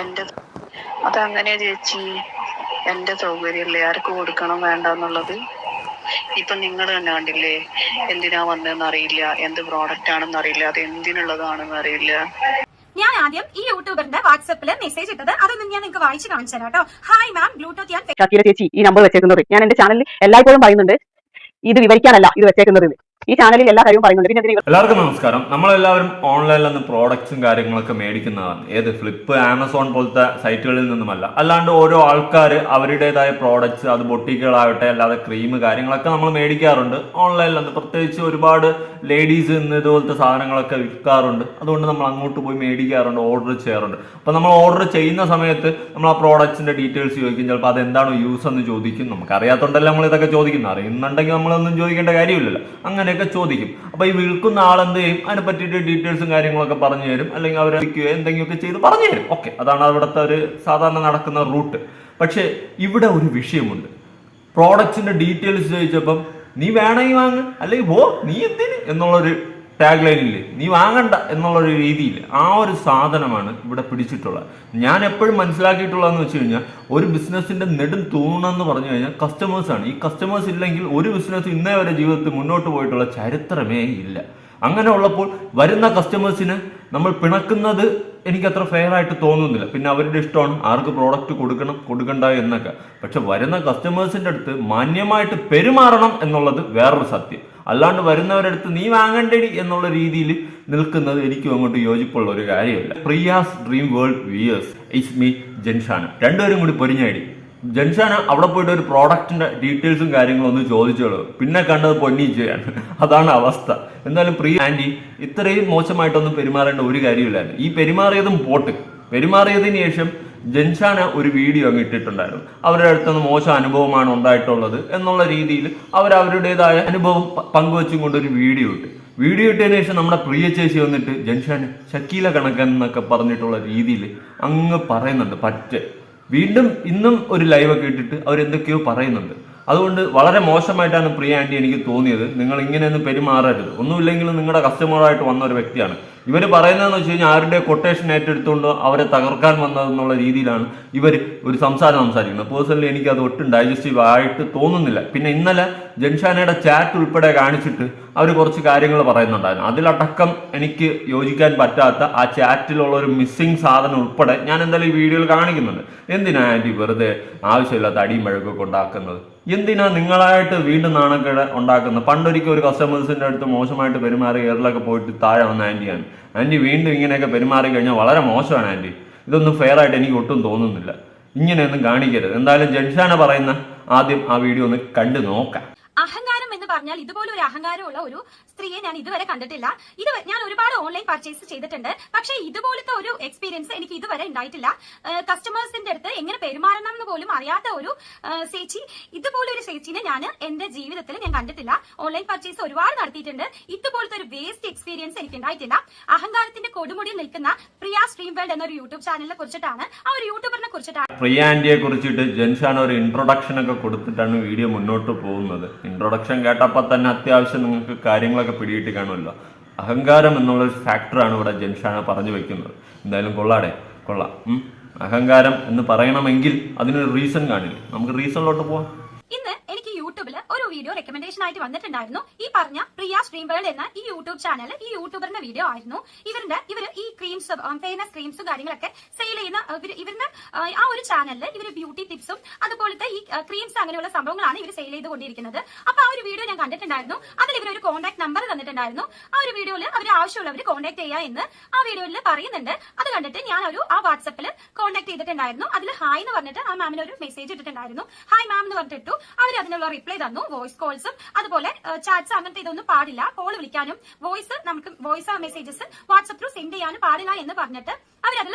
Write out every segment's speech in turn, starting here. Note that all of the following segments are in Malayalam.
എന്റെ അതങ്ങനെ ചേച്ചി. എന്റെ സൗകര്യമല്ലേ ആർക്ക് കൊടുക്കണം വേണ്ട എന്നുള്ളത് ഇപ്പൊ നിങ്ങൾ തന്നെ കണ്ടില്ലേ? എന്തിനാ വന്നതെന്ന് അറിയില്ല. എന്ത് പ്രോഡക്റ്റ് ആണെന്ന് അറിയില്ല. അത് എന്തിനുള്ളതാണെന്ന് അറിയില്ല. ഞാൻ ആദ്യം ഈ യൂട്യൂബറിന്റെ വാട്സപ്പിൽ മെസ്സേജ് ഇട്ടത് അതൊന്നും ഞാൻ നിങ്ങൾക്ക് വായിച്ചു കാണിച്ചു തരാം കേട്ടോ ഹായ് മാം ബ്ലൂടൂത്ത് ഞാൻ ഷക്കീല ചേച്ചി ഈ നമ്പർ വെച്ചേക്കുന്നത്. ഞാൻ എന്റെ ചാനലിൽ എല്ലായ്പ്പോഴും പറയുന്നുണ്ട്. ഇത് വിവരിക്കാനല്ല ഇത് വെച്ചേക്കുന്നത്. ഈ ചാനലിൽ എല്ലാ കാര്യവും പറയുന്നുണ്ട്. പിന്നെ എല്ലാവർക്കും നമസ്കാരം. നമ്മളെല്ലാവരും ഓൺലൈനിൽ നിന്ന് പ്രോഡക്ട്സും കാര്യങ്ങളൊക്കെ മേടിക്കുന്നതാണ്. ഏത്? ഫ്ലിപ്പ് ആമസോൺ പോലത്തെ സൈറ്റുകളിൽ നിന്നുമല്ല. അല്ലാണ്ട് ഓരോ ആൾക്കാർ അവരുടേതായ പ്രോഡക്ട്സ് അത് ബൊട്ടിക്കുകളാവട്ടെ അല്ലാതെ ക്രീം കാര്യങ്ങളൊക്കെ നമ്മൾ മേടിക്കാറുണ്ട്. ഓൺലൈനിൽ നിന്ന് പ്രത്യേകിച്ച് ഒരുപാട് ലേഡീസ് ഇന്ന് ഇതുപോലത്തെ സാധനങ്ങളൊക്കെ വിൽക്കാറുണ്ട്. അതുകൊണ്ട് നമ്മൾ അങ്ങോട്ട് പോയി മേടിക്കാറുണ്ട് ഓർഡർ ചെയ്യാറുണ്ട്. അപ്പോൾ നമ്മൾ ഓർഡർ ചെയ്യുന്ന സമയത്ത് നമ്മൾ ആ പ്രോഡക്ട്സിന്റെ ഡീറ്റെയിൽസ് ചോദിക്കും. ചിലപ്പോൾ അതെന്താണോ യൂസ് എന്ന് ചോദിക്കും. നമുക്ക് അറിയാത്തോണ്ടല്ല നമ്മൾ ഇതൊക്കെ ചോദിക്കുന്നത്. അറിയുന്നുണ്ടെങ്കിൽ നമ്മളൊന്നും ചോദിക്കേണ്ട കാര്യമില്ലല്ലോ. അങ്ങനെയൊക്കെ ചോദിക്കും. അപ്പോൾ ഈ വിൽക്കുന്ന ആളെന്ത് ചെയ്യും? അതിനെ പറ്റിയിട്ട് ഡീറ്റെയിൽസും കാര്യങ്ങളൊക്കെ പറഞ്ഞു തരും. അല്ലെങ്കിൽ അവർ എന്തെങ്കിലുമൊക്കെ ചെയ്ത് പറഞ്ഞു തരും. ഓക്കെ അതാണ് അവിടുത്തെ ഒരു സാധാരണ നടക്കുന്ന റൂട്ട് പക്ഷേ ഇവിടെ ഒരു വിഷയമുണ്ട്. പ്രോഡക്റ്റിന്റെ ഡീറ്റെയിൽസ് ചോദിച്ചപ്പം നീ വേണമെങ്കിൽ വാങ്ങ്. അല്ലെങ്കിൽ പോ നീ എന്തിന്? എന്നുള്ളൊരു ടാഗ് ലൈനില്ലേ നീ വാങ്ങണ്ട എന്നുള്ളൊരു രീതിയിൽ ആ ഒരു സാധനമാണ് ഇവിടെ പിടിച്ചിട്ടുള്ളത്. ഞാൻ എപ്പോഴും മനസ്സിലാക്കിയിട്ടുള്ളതെന്ന് വെച്ച് കഴിഞ്ഞാൽ ഒരു ബിസിനസ്സിന്റെ നെടും തൂണെന്ന് പറഞ്ഞു കഴിഞ്ഞാൽ കസ്റ്റമേഴ്സാണ് ഈ കസ്റ്റമേഴ്സ് ഇല്ലെങ്കിൽ ഒരു ബിസിനസ് ഇന്നേ വരെ ജീവിതത്തിൽ മുന്നോട്ട് പോയിട്ടുള്ള ചരിത്രമേ ഇല്ല. അങ്ങനെ ഉള്ളപ്പോൾ വരുന്ന കസ്റ്റമേഴ്സിന് നമ്മൾ പിണക്കുന്നത് എനിക്ക് അത്ര ഫെയർ ആയിട്ട് തോന്നുന്നില്ല. പിന്നെ അവരുടെ ഇഷ്ടമാണ് ആർക്ക് പ്രോഡക്റ്റ് കൊടുക്കണം കൊടുക്കണ്ട എന്നൊക്കെ. പക്ഷെ വരുന്ന കസ്റ്റമേഴ്സിന്റെ അടുത്ത് മാന്യമായിട്ട് പെരുമാറണം എന്നുള്ളത് വേറൊരു സത്യം. അല്ലാണ്ട് വരുന്നവരടുത്ത് നീ വാങ്ങണ്ടടി എന്നുള്ള രീതിയിൽ നിൽക്കുന്നത് എനിക്കും അങ്ങോട്ട് യോജിപ്പുള്ള ഒരു കാര്യമല്ല. Priya's dream world viewers it's me ജെൻഷാന രണ്ടുപേരും കൂടി പൊരിഞ്ഞടി. ജൻഷാന അവിടെ പോയിട്ട് ഒരു പ്രോഡക്റ്റിന്റെ ഡീറ്റെയിൽസും കാര്യങ്ങളും ഒന്ന് ചോദിച്ചോളൂ. പിന്നെ കണ്ടത് പൊന്നിച്ചയാണ് അതാണ് അവസ്ഥ. എന്തായാലും പ്രിയ ആന്റി ഇത്രയും മോശമായിട്ടൊന്നും പെരുമാറേണ്ട ഒരു കാര്യമില്ലായിരുന്നു. ഈ പെരുമാറിയതും പോട്ട്. പെരുമാറിയതിന് ശേഷം ജൻഷാന ഒരു വീഡിയോ അങ്ങ് ഇട്ടിട്ടുണ്ടായിരുന്നു. അവരുടെ അടുത്തുനിന്ന് മോശം അനുഭവമാണ് ഉണ്ടായിട്ടുള്ളത് എന്നുള്ള രീതിയിൽ അവർ അവരുടേതായ അനുഭവം പങ്കുവച്ചും കൊണ്ട് കൊണ്ടൊരു വീഡിയോ ഇട്ട്. വീഡിയോ ഇട്ടതിന് ശേഷം നമ്മുടെ പ്രിയ ചേച്ചി വന്നിട്ട് ജൻഷാൻ ശക്കീല കണക്കൻ എന്നൊക്കെ പറഞ്ഞിട്ടുള്ള രീതിയിൽ അങ്ങ് പറയുന്നുണ്ട് പറ്റ്. വീണ്ടും ഇന്നും ഒരു ലൈവൊക്കെ ഇട്ടിട്ട് അവരെന്തൊക്കെയോ പറയുന്നുണ്ട്. അതുകൊണ്ട് വളരെ മോശമായിട്ടാണ് പ്രിയ ആന്റി എനിക്ക് തോന്നിയത്. നിങ്ങൾ ഇങ്ങനെയൊന്നും പെരുമാറരുത്. ഒന്നുമില്ലെങ്കിലും നിങ്ങളുടെ കസ്റ്റമറായിട്ട് വന്ന ഒരു വ്യക്തിയാണ്. ഇവർ പറയുന്നതെന്ന് വെച്ച് കഴിഞ്ഞാൽ ആരുടെ കൊട്ടേഷൻ ഏറ്റെടുത്തുകൊണ്ട് അവരെ തകർക്കാൻ വന്നതെന്നുള്ള രീതിയിലാണ് ഇവർ ഒരു സംസാരം സംസാരിക്കുന്നത്. പേഴ്സണലി എനിക്ക് അത് ഒട്ടും ഡൈജസ്റ്റീവ് ആയിട്ട് തോന്നുന്നില്ല. പിന്നെ ഇന്നലെ ജൻഷാനയുടെ ചാറ്റ് ഉൾപ്പെടെ കാണിച്ചിട്ട് അവർ കുറച്ച് കാര്യങ്ങൾ പറയുന്നുണ്ടായിരുന്നു. അതിലടക്കം എനിക്ക് യോജിക്കാൻ പറ്റാത്ത ആ ചാറ്റിലുള്ള ഒരു മിസ്സിംഗ് സാധനം ഉൾപ്പെടെ ഞാൻ എന്തായാലും ഈ വീഡിയോയിൽ കാണിക്കുന്നുണ്ട്. എന്തിനാ ആന്റി വെറുതെ ആവശ്യമില്ലാത്ത അടിയും വഴക്കൊക്കെ ഉണ്ടാക്കുന്നത്? എന്തിനാ നിങ്ങളായിട്ട് വീണ്ടും നാണക്കേട് ഉണ്ടാക്കുന്നത്? പണ്ടൊരിക്കൽ ഒരു കസ്റ്റമേഴ്സിന്റെ അടുത്ത് മോശമായിട്ട് പെരുമാറി എയറിലൊക്കെ പോയിട്ട് താഴെ വന്ന ആന്റിയാണ്. ആന്റി വീണ്ടും ഇങ്ങനെയൊക്കെ പെരുമാറി കഴിഞ്ഞാൽ വളരെ മോശമാണ് ആന്റി. ഇതൊന്നും ഫെയർ ആയിട്ട് എനിക്ക് ഒട്ടും തോന്നുന്നില്ല. ഇങ്ങനെയൊന്നും കാണിക്കരുത്. എന്തായാലും ജൻഷാന പറയുന്ന ആദ്യം ആ വീഡിയോ ഒന്ന് കണ്ടു നോക്കാം. അഹങ്കാരം എന്ന് പറഞ്ഞാൽ ഇതുപോലെ ഒരു അഹങ്കാരമുള്ള ഒരു സ്ത്രീയെ ഞാൻ ഇതുവരെ കണ്ടിട്ടില്ല. ഇത് ഞാൻ ഒരുപാട് ഓൺലൈൻ പർച്ചേസ് ചെയ്തിട്ടുണ്ട്. പക്ഷേ ഇതുപോലത്തെ ഒരു എക്സ്പീരിയൻസ് എനിക്ക് ഇതുവരെ ഉണ്ടായിട്ടില്ല. കസ്റ്റമേഴ്സിന്റെ അടുത്ത് എങ്ങനെ പെരുമാറണം എന്ന് പോലും അറിയാത്ത ഒരു ചേച്ചി ഇതുപോലെ ഒരു ചേച്ചിനെ ഞാൻ എന്റെ ജീവിതത്തിൽ ഞാൻ കണ്ടിട്ടില്ല. ഓൺലൈൻ പർച്ചേസ് ഒരുപാട് നടത്തിയിട്ടുണ്ട്. ഇതുപോലത്തെ ഒരു വേസ്റ്റ് എക്സ്പീരിയൻസ് എനിക്ക് ഉണ്ടായിട്ടില്ല. അഹങ്കാരത്തിന്റെ കൊടുമുടി നിൽക്കുന്ന പ്രിയ സ്ട്രീം വേൾഡ് എന്നൊരു യൂട്യൂബ് ചാനലിനെ കുറിച്ചിട്ടാണ്. ആ ഒരു യൂട്യൂബറിനെ കുറിച്ചിട്ടാണ്. പ്രിയ കുറിച്ചിട്ട് ജെൻഷാണ് ഒരു ഇൻട്രൊഡക്ഷൻ ഒക്കെ കൊടുത്തിട്ടാണ് വീഡിയോ മുന്നോട്ട് പോകുന്നത്. ഇൻട്രൊഡക്ഷൻ കേട്ടപ്പോൾ തന്നെ അത്യാവശ്യം നിങ്ങൾക്ക് കാര്യങ്ങളൊക്കെ പിടിയിട്ട് കാണുമല്ലോ. അഹങ്കാരം എന്നുള്ള ഒരു ഫാക്ടറാണ് ഇവിടെ ജൻഷാന പറഞ്ഞു വെക്കുന്നത്. എന്തായാലും കൊള്ളാടെ കൊള്ളാം. അഹങ്കാരം എന്ന് പറയണമെങ്കിൽ അതിനൊരു റീസൺ കാണില്ല. നമുക്ക് റീസണിലോട്ട് പോവാം. ഇന്ന് എനിക്ക് യൂട്യൂബിൽ വീഡിയോ റെക്കമെൻഡേഷൻ ആയിട്ട് വന്നിട്ടുണ്ടായിരുന്നു. ഈ പറഞ്ഞ പ്രിയ സ്ട്രീം വേൾഡ് എന്ന ഈ യൂട്യൂബ് ചാനൽ ഈ യൂട്യൂബറിന്റെ വീഡിയോ ആയിരുന്നു. ഇവരുടെ ഇവർ ഈ ക്രീംസ് ഫേമസ് ക്രീംസും കാര്യങ്ങളൊക്കെ സെയിൽ ചെയ്യുന്ന ഇവരുടെ ആ, ഒരു ചാനലിൽ ഇവർ ബ്യൂട്ടി ടിപ്സും അതുപോലത്തെ ഈ ക്രീംസ് അങ്ങനെയുള്ള സംഭവങ്ങളാണ് ഇവർ സെയിൽ ചെയ്തുകൊണ്ടിരിക്കുന്നത് അപ്പൊ ആ ഒരു വീഡിയോ ഞാൻ കണ്ടിട്ടുണ്ടായിരുന്നു. അതിൽ ഇവർ ഒരു കോൺടാക്ട് നമ്പർ തന്നിട്ടുണ്ടായിരുന്നു. ആ ഒരു വീഡിയോയിൽ അവർ ആവശ്യമുള്ളവർ കോൺടാക്ട് ചെയ്യുക എന്ന് ആ വീഡിയോയിൽ പറയുന്നുണ്ട്. അത് കണ്ടിട്ട് ഞാൻ ഒരു ആ വാട്സപ്പിൽ കോൺടാക്ട് ചെയ്തിട്ടുണ്ടായിരുന്നു. അതിൽ ഹായ് എന്ന് പറഞ്ഞിട്ട് ആ മാമിന് ഒരു മെസ്സേജ് ഇട്ടിട്ടുണ്ടായിരുന്നു. ഹായ് മാം എന്ന് പറഞ്ഞിട്ടു അവർ അതിനുള്ള റിപ്ലൈ തന്നു. വോയിസ് കോൾസും അതുപോലെ ചാറ്റ്സ് അങ്ങനത്തെ ഇതൊന്നും പാടില്ല. കോൾ വിളിക്കാനും വോയിസ് നമുക്ക് voice messages WhatsApp through send ചെയ്യാനും പാടില്ല എന്ന് പറഞ്ഞിട്ട് അവരതിൽ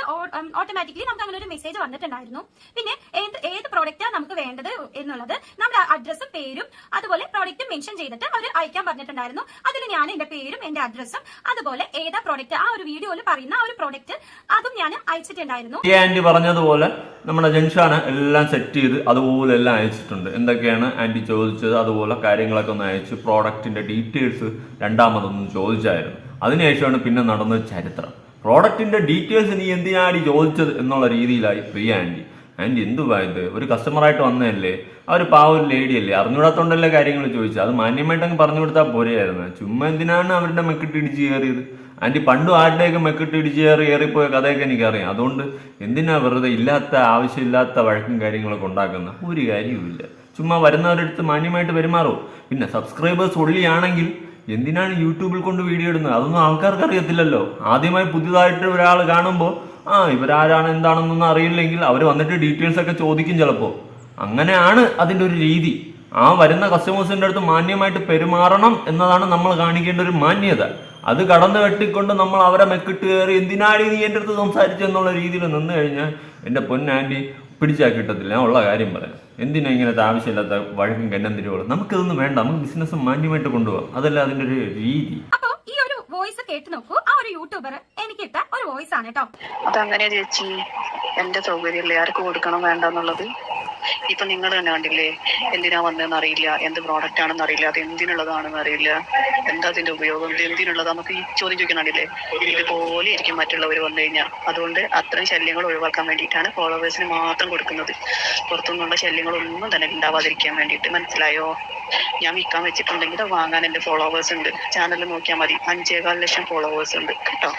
ഓട്ടോമാറ്റിക്കലി നമുക്ക് അങ്ങനെ ഒരു മെസ്സേജ് വന്നിട്ടുണ്ടായിരുന്നു. പിന്നെ ഏത് ഏത് പ്രോഡക്റ്റാണ് നമുക്ക് വേണ്ടത് എന്നുള്ളത് നമ്മുടെ അഡ്രസ്സും പേരും അതുപോലെ പ്രോഡക്റ്റും മെൻഷൻ ചെയ്തിട്ട് അവർ അയക്കാൻ പറഞ്ഞിട്ടുണ്ടായിരുന്നു. അതിൽ ഞാൻ എന്റെ പേരും എന്റെ അഡ്രസ്സും അതുപോലെ ഏതാ പ്രോഡക്റ്റ് ആ ഒരു വീഡിയോയിൽ പറയുന്ന ആ ഒരു പ്രോഡക്റ്റ് അതും ഞാൻ അയച്ചിട്ടുണ്ടായിരുന്നു. ആന്റി പറഞ്ഞതുപോലെ നമ്മുടെ ജൻഷാണ് എല്ലാം സെറ്റ് ചെയ്ത് അതുപോലെ എല്ലാം അയച്ചിട്ടുണ്ട്. എന്തൊക്കെയാണ് ആന്റി ചോദിച്ചത്? അതുപോലെ കാര്യങ്ങളൊക്കെ ഒന്ന് അയച്ച് പ്രോഡക്റ്റിന്റെ ഡീറ്റെയിൽസ് രണ്ടാമതൊന്ന് ചോദിച്ചായിരുന്നു. അതിനുശേഷമാണ് പിന്നെ നടന്ന ചരിത്രം. പ്രോഡക്റ്റിന്റെ ഡീറ്റെയിൽസ് നീ എന്തിനാടി ചോദിച്ചത് എന്നുള്ള രീതിയിലായി പ്രിയ ആന്റി ആന്റി എന്തു പോയത് ഒരു കസ്റ്റമറായിട്ട് വന്നതല്ലേ? ഒരു പാവ ഒരു ലേഡി അല്ലേ അറിഞ്ഞുകൂടാത്തോണ്ടല്ലേ കാര്യങ്ങൾ ചോദിച്ചത്? അത് മാന്യമായിട്ട് അങ്ങ് പറഞ്ഞു കൊടുത്താൽ പോരെയായിരുന്നു. ചുമ്മാ എന്തിനാണ് അവരുടെ മെക്കിട്ട് ഇടിച്ച് കയറിയത്? ആന്റി പണ്ടും ആരുടെയൊക്കെ മെക്കിട്ട് ഇടിച്ച് കയറി കയറിപ്പോയ കഥയൊക്കെ എനിക്കറിയാം. അതുകൊണ്ട് എന്തിനാ വെറുതെ ഇല്ലാത്ത ആവശ്യമില്ലാത്ത വഴക്കും കാര്യങ്ങളൊക്കെ ഉണ്ടാക്കുന്ന ഒരു കാര്യവുമില്ല. ചുമ്മാ വരുന്നവരടുത്ത് മാന്യമായിട്ട് പെരുമാറും. പിന്നെ സബ്സ്ക്രൈബേഴ്സ് ഒള്ളിയാണെങ്കിൽ എന്തിനാണ് യൂട്യൂബിൽ കൊണ്ട് വീഡിയോ ഇടുന്നത്? അതൊന്നും ആൾക്കാർക്ക് അറിയത്തില്ലല്ലോ. ആദ്യമായി പുതിയതായിട്ട് ഒരാൾ കാണുമ്പോൾ ആ ഇവരാരാണ് എന്താണെന്നൊന്നും അറിയില്ലെങ്കിൽ അവർ വന്നിട്ട് ഡീറ്റെയിൽസ് ഒക്കെ ചോദിക്കും ചിലപ്പോൾ അങ്ങനെയാണ് അതിന്റെ ഒരു രീതി. ആ വരുന്ന കസ്റ്റമേഴ്സിന്റെ അടുത്ത് മാന്യമായിട്ട് പെരുമാറണം എന്നതാണ് നമ്മൾ കാണിക്കേണ്ട ഒരു മാന്യത. അത് കടന്നു വെട്ടിക്കൊണ്ട് നമ്മൾ അവരെ മെക്കിട്ട് കയറി എന്തിനാണ് നീ എന്റെ അടുത്ത് സംസാരിച്ചു എന്നുള്ള രീതിയിൽ നിന്ന് കഴിഞ്ഞാൽ എന്റെ പൊന്നാന്റി പിടിച്ചാൽ കിട്ടത്തില്ല. ഞാൻ ഉള്ള കാര്യം പറയാം. എന്തിനാ ഇങ്ങനത്തെ ആവശ്യമില്ലാത്ത വഴക്കും കന്നന്തിരികളും? നമുക്കിതൊന്നും വേണ്ട. നമുക്ക് ബിസിനസ് മാന്യമായിട്ട് കൊണ്ടുപോകാം അതല്ല അതിന്റെ ഒരു രീതി. വോയിസ് കേട്ട് നോക്കൂ. ആ ഒരു യൂട്യൂബർ എനിക്ക് ഇട്ട ഒരു വോയിസ് ആണ് കേട്ടോ അതങ്ങനെ ചേച്ചി? എന്റെ സൗകര്യമല്ലേ? ആർക്ക് കൊടുക്കണം വേണ്ടെന്നുള്ളത്? ഇപ്പൊ നിങ്ങൾ തന്നെ കണ്ടില്ലേ? എന്തിനാ വന്നതെന്ന് അറിയില്ല എന്ത് പ്രോഡക്റ്റ് ആണെന്ന് അറിയില്ല? അത് എന്തിനുള്ളതാണെന്ന് അറിയില്ല? എന്താ അതിന്റെ ഉപയോഗം? ഇത് എന്തിനുള്ളത്? നമുക്ക് ഈ ചോദ്യം ചോദിക്കണില്ലേ ഇതുപോലെ ആയിരിക്കും മറ്റുള്ളവർ വന്നു കഴിഞ്ഞാൽ അതുകൊണ്ട് അത്തരം ശല്യങ്ങൾ ഒഴിവാക്കാൻ വേണ്ടിയിട്ടാണ് ഫോളോവേഴ്സിന് മാത്രം കൊടുക്കുന്നത്. പുറത്തുനിന്നുള്ള ശല്യങ്ങളൊന്നും തന്നെ ഉണ്ടാവാതിരിക്കാൻ വേണ്ടിയിട്ട്. മനസ്സിലായോ? ഞാൻ വിൽക്കാൻ വെച്ചിട്ടുണ്ടെങ്കിൽ വാങ്ങാൻ എന്റെ ഫോളോവേഴ്സ് ഉണ്ട്. ചാനൽ നോക്കിയാൽ മതി. അഞ്ചേകാൽ ലക്ഷം ഫോളോവേഴ്സ് ഉണ്ട് കേട്ടോ.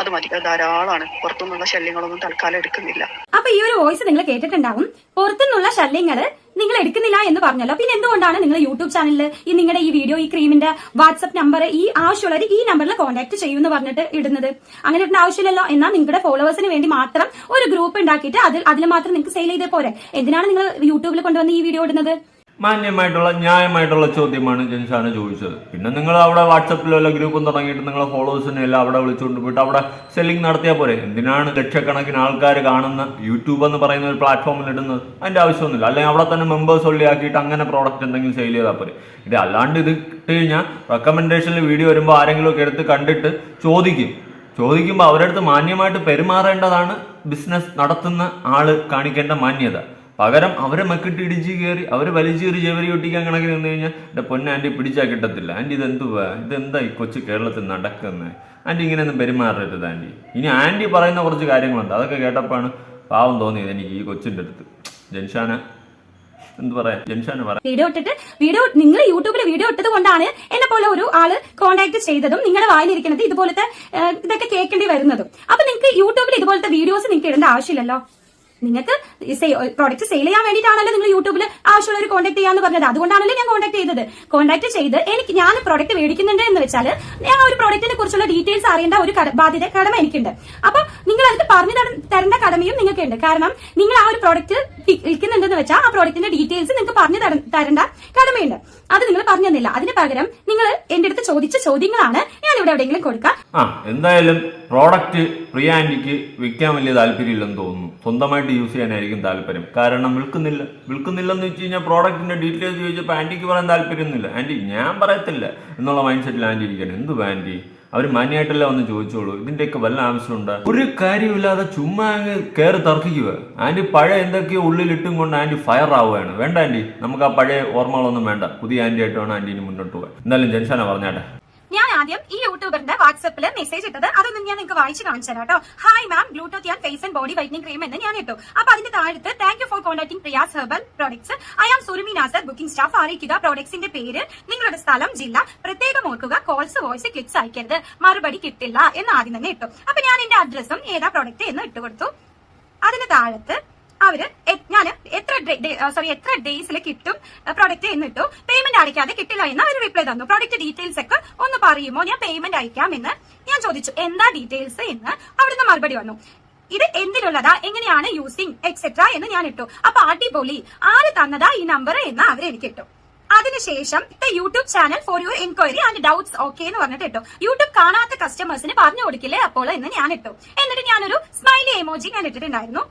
അത് മതി. അത് ധാരാളമാണ്. പുറത്തുനിന്നുള്ള ശല്യങ്ങളൊന്നും തൽക്കാലം എടുക്കുന്നില്ല. അപ്പൊ ഈ ഒരു വോയിസ് നിങ്ങൾ കേട്ടിട്ടുണ്ടാവും. പുറത്തുനിന്നുള്ള ശല്യങ്ങൾ നിങ്ങൾ എടുക്കുന്നില്ല എന്ന് പറഞ്ഞല്ലോ. പിന്നെ എന്തുകൊണ്ടാണ് നിങ്ങൾ യൂട്യൂബ് ചാനലിൽ ഈ നിങ്ങളുടെ ഈ വീഡിയോ ഈ ക്രീമിന്റെ വാട്സ്ആപ്പ് നമ്പർ ഈ ആവശ്യമുള്ളവർ ഈ നമ്പറിൽ കോൺടാക്ട് ചെയ്യുമെന്ന് പറഞ്ഞിട്ട് ഇടുന്നത്? അങ്ങനെ ഇടുന്ന ആവശ്യമില്ലല്ലോ. എന്നാൽ നിങ്ങളുടെ ഫോളോവേഴ്സിന് വേണ്ടി മാത്രം ഒരു ഗ്രൂപ്പ് ഉണ്ടാക്കിയിട്ട് അതിൽ അതിൽ മാത്രം നിങ്ങൾക്ക് സെയിൽ ചെയ്തേ പോരെ. എന്തിനാണ് നിങ്ങൾ യൂട്യൂബിൽ കൊണ്ടുവന്ന് ഈ വീഡിയോ ഇടുന്നത്? മാന്യമായിട്ടുള്ള ന്യായമായിട്ടുള്ള ചോദ്യമാണ് ജെൻസാണ് ചോദിച്ചത്. പിന്നെ നിങ്ങൾ അവിടെ വാട്സപ്പിലോ അല്ല ഗ്രൂപ്പും തുടങ്ങിയിട്ട് നിങ്ങളെ ഫോളോവേഴ്സിനെ എല്ലാം അവിടെ വിളിച്ചുകൊണ്ട് പോയിട്ട് അവിടെ സെല്ലിംഗ് നടത്തിയാൽ പോരെ? എന്തിനാണ് ലക്ഷക്കണക്കിന് ആൾക്കാർ കാണുന്ന യൂട്യൂബ് എന്ന് പറയുന്ന ഒരു പ്ലാറ്റ്ഫോമിൽ ഇടുന്നത്? അതിന്റെ ആവശ്യമൊന്നുമില്ല. അല്ലെങ്കിൽ അവിടെ തന്നെ മെമ്പേഴ്സ് ഒള്ളിയാക്കിയിട്ട് അങ്ങനെ പ്രോഡക്റ്റ് എന്തെങ്കിലും സെയിൽ ചെയ്താൽ പോരെ. ഇത് അല്ലാണ്ട് ഇത് ഇട്ട് കഴിഞ്ഞാൽ റെക്കമെൻഡേഷനിൽ വീഡിയോ വരുമ്പോൾ ആരെങ്കിലും എടുത്ത് കണ്ടിട്ട് ചോദിക്കും. ചോദിക്കുമ്പോൾ അവരുടെ മാന്യമായിട്ട് പെരുമാറേണ്ടതാണ് ബിസിനസ് നടത്തുന്ന ആൾ കാണിക്കേണ്ട മാന്യത. പകരം അവരെ മക്കിട്ട് ഇടിച്ച് കയറി അവർ വലിച്ചേറി ചെവരി ഒട്ടിക്കാൻ കണക്കിന് നിന്ന് കഴിഞ്ഞാൽ എന്റെ പൊന്നെ ആന്റി പിടിച്ചാൽ കിട്ടത്തില്ല. ആന്റി ഇതെന്തുവാ? ഇതെന്താ ഈ കൊച്ചു കേരളത്തിൽ നടക്കുന്നത് ആന്റി ഇങ്ങനെയൊന്നും പെരുമാറരുത് ആന്റി ഇനി ആന്റി പറയുന്ന കുറച്ച് കാര്യങ്ങളുണ്ട്. അതൊക്കെ കേട്ടപ്പോഴാണ് പാവം തോന്നിയത് എനിക്ക് ഈ കൊച്ചിന്റെ അടുത്ത്. ജൻഷാന വീഡിയോ ഇട്ടിട്ട് വീഡിയോ നിങ്ങൾ യൂട്യൂബിൽ വീഡിയോ ഇട്ടത് കൊണ്ടാണ് എന്നെ പോലെ ഒരു ആൾ കോണ്ടാക്ട് ചെയ്തതും നിങ്ങളുടെ വായിലിരിക്കുന്നത് ഇതുപോലത്തെ ഇതൊക്കെ കേൾക്കേണ്ടി വരുന്നതും. അപ്പൊ നിങ്ങൾക്ക് യൂട്യൂബിൽ ഇതുപോലത്തെ വീഡിയോസ് നിങ്ങൾക്ക് ഇടേണ്ട ആവശ്യമില്ലല്ലോ? നിങ്ങൾക്ക് പ്രോഡക്റ്റ് സെയിൽ ചെയ്യാൻ വേണ്ടിയിട്ടാണല്ലോ നിങ്ങൾ യൂട്യൂബിൽ ആവശ്യമുള്ളവർ കോൺടാക്ട് ചെയ്യാന്ന് പറഞ്ഞത്. അതുകൊണ്ടാണല്ലോ ഞാൻ കോൺടാക്ട് ചെയ്തത്. കോൺടാക്ട് ചെയ്ത് എനിക്ക് ഞാൻ പ്രോഡക്റ്റ് മേടിക്കുന്നുണ്ട് എന്ന് വെച്ചാൽ ആ ഒരു പ്രോഡക്റ്റിനെ കുറിച്ചുള്ള ഡീറ്റെയിൽസ് അറിയേണ്ട ഒരു ബാധ്യത കടമ എനിക്കുണ്ട്. അപ്പൊ നിങ്ങൾ അതിന് പറഞ്ഞു തര- തരേണ്ട കടമയും നിങ്ങൾക്കുണ്ട്. കാരണം നിങ്ങൾ ആ ഒരു പ്രോഡക്റ്റ് വിൽക്കുന്നുണ്ടെന്ന് വെച്ചാൽ ആ പ്രോഡക്റ്റിന്റെ ഡീറ്റെയിൽസ് നിങ്ങൾക്ക് പറഞ്ഞു തര- തരേണ്ട കടമയുണ്ട്. അത് നിങ്ങൾ പറഞ്ഞു തന്നില്ല. അതിന് പകരം നിങ്ങൾ എന്റെ അടുത്ത് ചോദിച്ച ചോദ്യങ്ങളാണ് ഞാൻ ഇവിടെ എവിടെയെങ്കിലും കൊടുക്കാം. എന്തായാലും പ്രോഡക്റ്റ് പ്രിയ ആന്റിക്ക് വിൽക്കാൻ വലിയ താല്പര്യമില്ലെന്ന് തോന്നുന്നു. സ്വന്തമായിട്ട് യൂസ് ചെയ്യാനായിരിക്കും താല്പര്യം. കാരണം വിൽക്കുന്നില്ല. വിൽക്കുന്നില്ലെന്ന് വെച്ച് കഴിഞ്ഞാൽ പ്രോഡക്റ്റിന്റെ ഡീറ്റെയിൽസ് ചോദിച്ചപ്പോൾ ആന്റിക്ക് പറയാൻ താല്പര്യമൊന്നുമില്ല. ആന്റി ഞാൻ പറയത്തില്ല. എന്നുള്ള മൈൻഡ് സെറ്റിൽ ആന്റി ഇരിക്കണം എന്ത് ആന്റി അവർ മാന്യമായിട്ടല്ല വന്ന് ചോദിച്ചോളൂ. ഇതിന്റെയൊക്കെ വല്ല ആവശ്യമുണ്ട്? ഒരു കാര്യമില്ലാതെ ചുമ്മാ അങ്ങ് കയറി തർക്കിക്കുക. ആന്റി പഴയ എന്തൊക്കെയോ ഉള്ളിലിട്ടും കൊണ്ട് ആന്റി ഫയർ ആവുകയാണ്. വേണ്ട ആന്റി നമുക്ക് ആ പഴയ ഓർമ്മകളൊന്നും വേണ്ട. പുതിയ ആന്റി ആയിട്ട് വേണം ആന്റി മുന്നോട്ട് പോകാൻ. എന്തായാലും ജൻഷാന പറഞ്ഞാട്ടെ. ആദ്യം ഈ യൂട്യൂബറിന്റെ വാട്സ്ആപ്പിൽ മെസ്സേജ് ഇട്ടത്. അതൊന്നും ഞാൻ നിങ്ങൾക്ക് വായിച്ചു കാണിച്ചു തരാം കേട്ടോ. Hi ma'am bluetooth and face and body whitening cream എന്ന് ഞാൻ ഇട്ടു. അപ്പൊ അതിന്റെ താഴത്ത് thank you for contacting Priya's herbal products I am Surumi Nasar booking staff അറിയിക്കുക. പ്രോഡക്ട്സിന്റെ പേര് നിങ്ങളുടെ സ്ഥലം ജില്ല പ്രത്യേകം ഓർക്കുക. കോൾസ് വോയിസ് ക്ലിപ്സ് അയക്കരുത്. മറുപടി കിട്ടില്ല എന്ന് ആദ്യം തന്നെ ഇട്ടു. അപ്പൊ ഞാൻ എന്റെ അഡ്രസ്സും ഏതാ പ്രോഡക്റ്റ് എന്ന് ഇട്ടുകൊടുത്തു. അതിന് താഴത്ത് അവർ ഞാൻ എത്ര സോറി എത്ര ഡേയ്സിൽ കിട്ടും പ്രൊഡക്റ്റ് എന്നിട്ടു പേയ്മെന്റ് അടയ്ക്കാതെ കിട്ടില്ല എന്ന് അവർ റിപ്ലൈ തന്നു. പ്രൊഡക്റ്റ് ഡീറ്റെയിൽസ് ഒക്കെ ഒന്ന് പറയുമോ? ഞാൻ പേയ്മെന്റ് അയക്കാം എന്ന് ഞാൻ ചോദിച്ചു. എന്താ ഡീറ്റെയിൽസ് എന്ന് അവിടുന്ന് മറുപടി വന്നു. ഇത് എന്തിനുള്ളതാ എങ്ങനെയാണ് യൂസിങ് എക്സെട്ര എന്ന് ഞാൻ ഇട്ടു. അപ്പൊ അടിപൊളി. ആര് തന്നതാ ഈ നമ്പർ എന്ന് അവർ എനിക്ക് ഇട്ടു. അതിനുശേഷം YouTube channel for your enquiry and doubts okay എന്ന് പറഞ്ഞിട്ട് ഇട്ടു. യൂട്യൂബ് കാണാത്ത കസ്റ്റമേഴ്സിന് പറഞ്ഞു കൊടുക്കില്ലേ അപ്പോൾ എന്ന് ഞാൻ ഇട്ടു. എന്നിട്ട് ഞാനൊരു സ്മൈലി എമോജി ഞാൻ ഇട്ടിട്ടുണ്ടായിരുന്നു.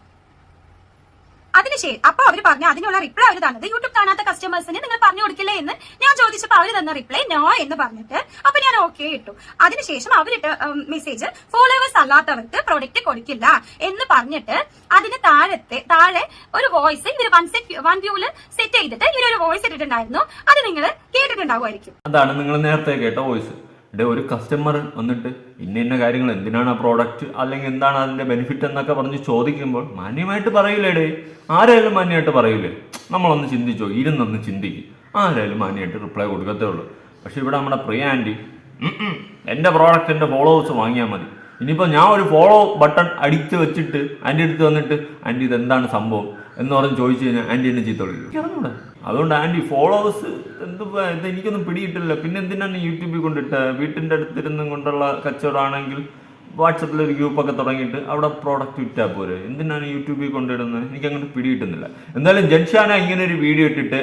അതിനുശേഷം അപ്പൊ അവർ പറഞ്ഞു അതിനുള്ള റിപ്ലൈ അവർ തന്നത് യൂട്യൂബ് കാണാത്ത കസ്റ്റമേഴ്സിന് നിങ്ങൾ പറഞ്ഞു കൊടുക്കില്ലേ എന്ന് ഞാൻ ചോദിച്ചപ്പോൾ അവർ തന്ന റിപ്ലൈ നോ എന്ന് പറഞ്ഞിട്ട് അപ്പൊ ഞാൻ ഓക്കെ ഇട്ടു. അതിനുശേഷം അവരിട്ട മെസ്സേജ് ഫോളോവേഴ്സ് അല്ലാത്തവർക്ക് പ്രൊഡക്റ്റ് കൊടുക്കില്ല എന്ന് പറഞ്ഞിട്ട് അതിന് താഴത്തെ താഴെ ഒരു വോയിസ് ഇവർ വൺ സെറ്റ് വൺ വ്യൂൽ സെറ്റ് ചെയ്തിട്ട് ഇവരൊരു വോയിസ് ഇട്ടിട്ടുണ്ടായിരുന്നു. അത് നിങ്ങൾ കേട്ടിട്ടുണ്ടാവുമായിരിക്കും. അതാണ് നിങ്ങൾ നേരത്തെ കേട്ട വോയിസ് ഇവിടെ ഒരു കസ്റ്റമർ വന്നിട്ട് ഇന്ന ഇന്ന കാര്യങ്ങൾ എന്തിനാണ് ആ പ്രോഡക്റ്റ് അല്ലെങ്കിൽ എന്താണ് അതിന്റെ ബെനിഫിറ്റ് എന്നൊക്കെ പറഞ്ഞ് ചോദിക്കുമ്പോൾ മാന്യമായിട്ട് പറയില്ലേടേ ആരായാലും മാന്യമായിട്ട് പറയൂലേ. നമ്മളൊന്ന് ചിന്തിച്ചോ ഇരുന്നൊന്ന് ചിന്തിക്കും. ആരായാലും മാന്യമായിട്ട് റിപ്ലൈ കൊടുക്കത്തേ ഉള്ളൂ. പക്ഷേ ഇവിടെ നമ്മുടെ പ്രിയ ആന്റി എന്റെ പ്രോഡക്റ്റ് എന്റെ ഫോളോവേഴ്സ് വാങ്ങിയാൽ മതി. ഇനിയിപ്പോൾ ഞാൻ ഒരു ഫോളോ ബട്ടൺ അടിച്ച് വെച്ചിട്ട് ആന്റി അടുത്ത് വന്നിട്ട് ആന്റി ഇതെന്താണ് സംഭവം? എന്ന് പറഞ്ഞ് ചോദിച്ചു കഴിഞ്ഞാൽ ആന്റി എന്നെ ചീത്ത വിളിക്കും. ഇറങ്ങൂടെ അതുകൊണ്ട് ആന്റി ഫോളോവേഴ്സ് എന്ത് ഇത് എനിക്കൊന്നും പിടിയിട്ടില്ല. പിന്നെ എന്തിനാണ് യൂട്യൂബിൽ കൊണ്ടിട്ട്? വീട്ടിന്റെ അടുത്തിരുന്നും കൊണ്ടുള്ള കച്ചവടമാണെങ്കിൽ വാട്സപ്പിൽ ഒരു ഗ്രൂപ്പൊക്കെ തുടങ്ങിയിട്ട് അവിടെ പ്രോഡക്റ്റ് വിറ്റാൽ പോരെ. എന്തിനാണ് യൂട്യൂബിൽ കൊണ്ടിടുന്നത്? എനിക്ക് അങ്ങോട്ട് പിടികിട്ടുന്നില്ല എന്തായാലും ജൻഷാന ഇങ്ങനെ ഒരു വീഡിയോ ഇട്ടിട്ട്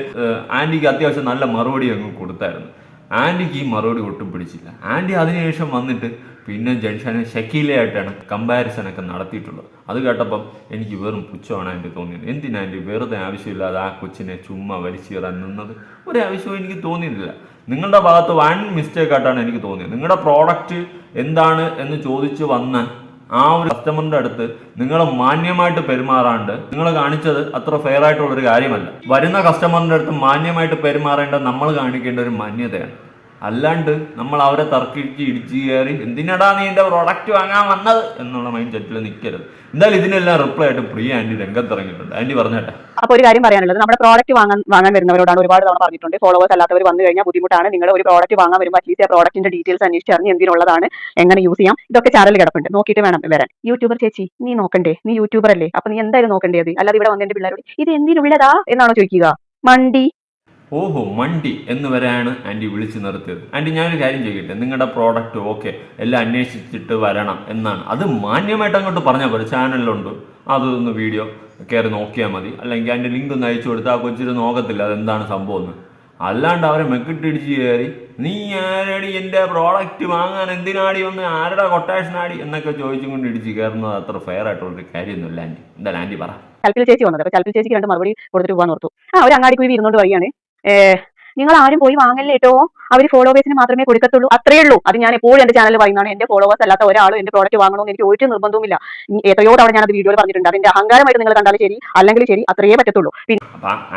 ആന്റിക്ക് അത്യാവശ്യം നല്ല മറുപടി അങ്ങ് കൊടുത്തായിരുന്നു. ആന്റിക്ക് ഈ മറുപടി ഒട്ടും പിടിച്ചില്ല. ആന്റി അതിനുശേഷം വന്നിട്ട് പിന്നെ ജൻഷാനെ ഷക്കീലയായിട്ടാണ് കമ്പാരിസൺ ഒക്കെ നടത്തിയിട്ടുള്ളത്. അത് കേട്ടപ്പം എനിക്ക് വെറും പുച്ഛമാണ് ആന്റി തോന്നിയത്. എന്തിനാ ആന്റി വെറുതെ ആവശ്യമില്ലാതെ ആ കൊച്ചിനെ ചുമ്മാ വലിച്ചു കയറാൻ നിന്നത്? ഒരു ആവശ്യവും എനിക്ക് തോന്നിയിട്ടില്ല. നിങ്ങളുടെ ഭാഗത്ത് വൺ മിസ്റ്റേക്ക് ആയിട്ടാണ് എനിക്ക് തോന്നിയത്. നിങ്ങളുടെ പ്രോഡക്റ്റ് എന്താണ് എന്ന് ചോദിച്ചു വന്ന ആ ഒരു കസ്റ്റമറിന്റെ അടുത്ത് നിങ്ങൾ മാന്യമായിട്ട് പെരുമാറാണ്ട് നിങ്ങൾ കാണിച്ചത് അത്ര ഫെയർ ആയിട്ടുള്ള ഒരു കാര്യമല്ല. വരുന്ന കസ്റ്റമറിന്റെ അടുത്ത് മാന്യമായിട്ട് പെരുമാറേണ്ട നമ്മൾ കാണിക്കേണ്ട ഒരു മാന്യതയാണ്. അല്ലാണ്ട് നമ്മൾ അവരെ തർക്കിച്ച് ഇടിച്ച് കയറി എന്തിനടാ നീ എന്റെ പ്രോഡക്റ്റ് വാങ്ങാൻ വന്നത്? എന്നുള്ള മൈൻഡ് സെറ്റിൽ നിൽക്കരുത് എന്തായാലും ഇതിനെല്ലാം റിപ്ലൈ ആയിട്ട് പ്രിയ ആന്റി രംഗത്തിറങ്ങിയിട്ടുണ്ട്. ആന്റി പറഞ്ഞേട്ടെ. അപ്പൊ ഒരു കാര്യം പറയാനുള്ളത് നമ്മുടെ പ്രോഡക്റ്റ് വാങ്ങാൻ വാങ്ങാൻ വരുന്നവരോടാണ് ഒരുപാട് തവണ പറഞ്ഞിട്ടുണ്ട്. ഫോളോവേഴ്സ് അല്ലാത്തവർ വന്നു കഴിഞ്ഞാൽ ബുദ്ധിമുട്ടാണ്. നിങ്ങൾ ഒരു പ്രോഡക്റ്റ് വാങ്ങാൻ വരുമ്പോൾ അറ്റ്ലീസ്റ്റ് ആ പ്രോഡക്റ്റിന്റെ ഡീറ്റെയിൽസ് അന്വേഷിച്ച് അറിഞ്ഞ് എന്തിനുള്ളതാണ് എങ്ങനെ യൂസ് ചെയ്യാം. ഇതൊക്കെ ചാനൽ കിടപ്പുണ്ട്. നോക്കിയിട്ട് വേണം വരാൻ. യൂട്യൂബർ ചേച്ചി നീ നോക്കണ്ടേ? നീ യൂട്യൂബർ അല്ലേ? അപ്പൊ നീ എന്തായാലും നോക്കണ്ടേ അത്? അല്ലാതെ ഇവിടെ വന്ന് എന്റെ പിള്ളേരോട് ഇത് എന്തിനുള്ളതാ? എന്നാണോ ചോദിക്കുക. മണ്ടി. ഓഹോ മണ്ടി എന്ന് വരെയാണ് ആന്റി വിളിച്ചു നിർത്തിയത്. ആന്റി ഞാനൊരു കാര്യം ചെയ്യട്ടെ നിങ്ങളുടെ പ്രോഡക്റ്റ് ഓക്കെ എല്ലാം അന്വേഷിച്ചിട്ട് വരണം എന്നാണ്. അത് മാന്യമായിട്ട് അങ്ങോട്ട് പറഞ്ഞാൽ പോലെ ചാനലിലുണ്ട് അതൊന്ന് വീഡിയോ കയറി നോക്കിയാൽ മതി. അല്ലെങ്കിൽ അതിന്റെ ലിങ്ക് ഒന്ന് അയച്ചു കൊടുത്താൽ ആ കൊച്ചിന് നോക്കത്തില്ല അതെന്താണ് സംഭവം എന്ന്. അല്ലാണ്ട് അവരെ മെക്കിട്ടിടിച്ച് കയറി നീ ആരടി എന്റെ പ്രോഡക്റ്റ് വാങ്ങാൻ എന്തിനാടി ഒന്ന് ആരുടെ കൊട്ടേഷൻ ആടി? എന്നൊക്കെ ചോദിച്ചും കൊണ്ട് ഇടിച്ച് കയറുന്നത് അത്ര ഫെയർ ആയിട്ടുള്ളൊരു കാര്യമൊന്നുമില്ല ആന്റി എന്താ ആന്റി പറ. ചേച്ചി വന്നത്. അപ്പൊ ചേച്ചിക്ക് രണ്ട് മറുപടി കൊടുത്തിട്ട് പോകാൻ ഓർത്തു. ആ ഒരു അങ്ങാടി കുഴി ഇരുന്നോണ്ട് വഴിയാണ്. നിങ്ങൾ ആരും പോയി വാങ്ങല്ലേ കേട്ടോ. അവർ ഫോളോവേഴ്സിന് മാത്രമേ കൊടുക്കത്തുള്ളൂ. അത്രേ ഉള്ളൂ. അത് ഞാൻ എപ്പോഴും എന്റെ ചാനൽ പറയുന്നതാണ്. എന്റെ ഫോളോവേഴ്സ് അല്ലാത്ത ഒരാളും എന്റെ പ്രോഡക്റ്റ് വാങ്ങണമെന്ന് എനിക്ക് ഒരു നിർബന്ധവുമില്ല. എത്രയോ തവണ ഞാൻ അത് വീഡിയോയിൽ പറഞ്ഞിട്ടുണ്ട്. അതിന്റെ അഹങ്കാരമായിട്ട് നിങ്ങൾ കണ്ടാലും ശരി അല്ലെങ്കിൽ ശരി അത്രയേ പറ്റത്തുള്ളൂ.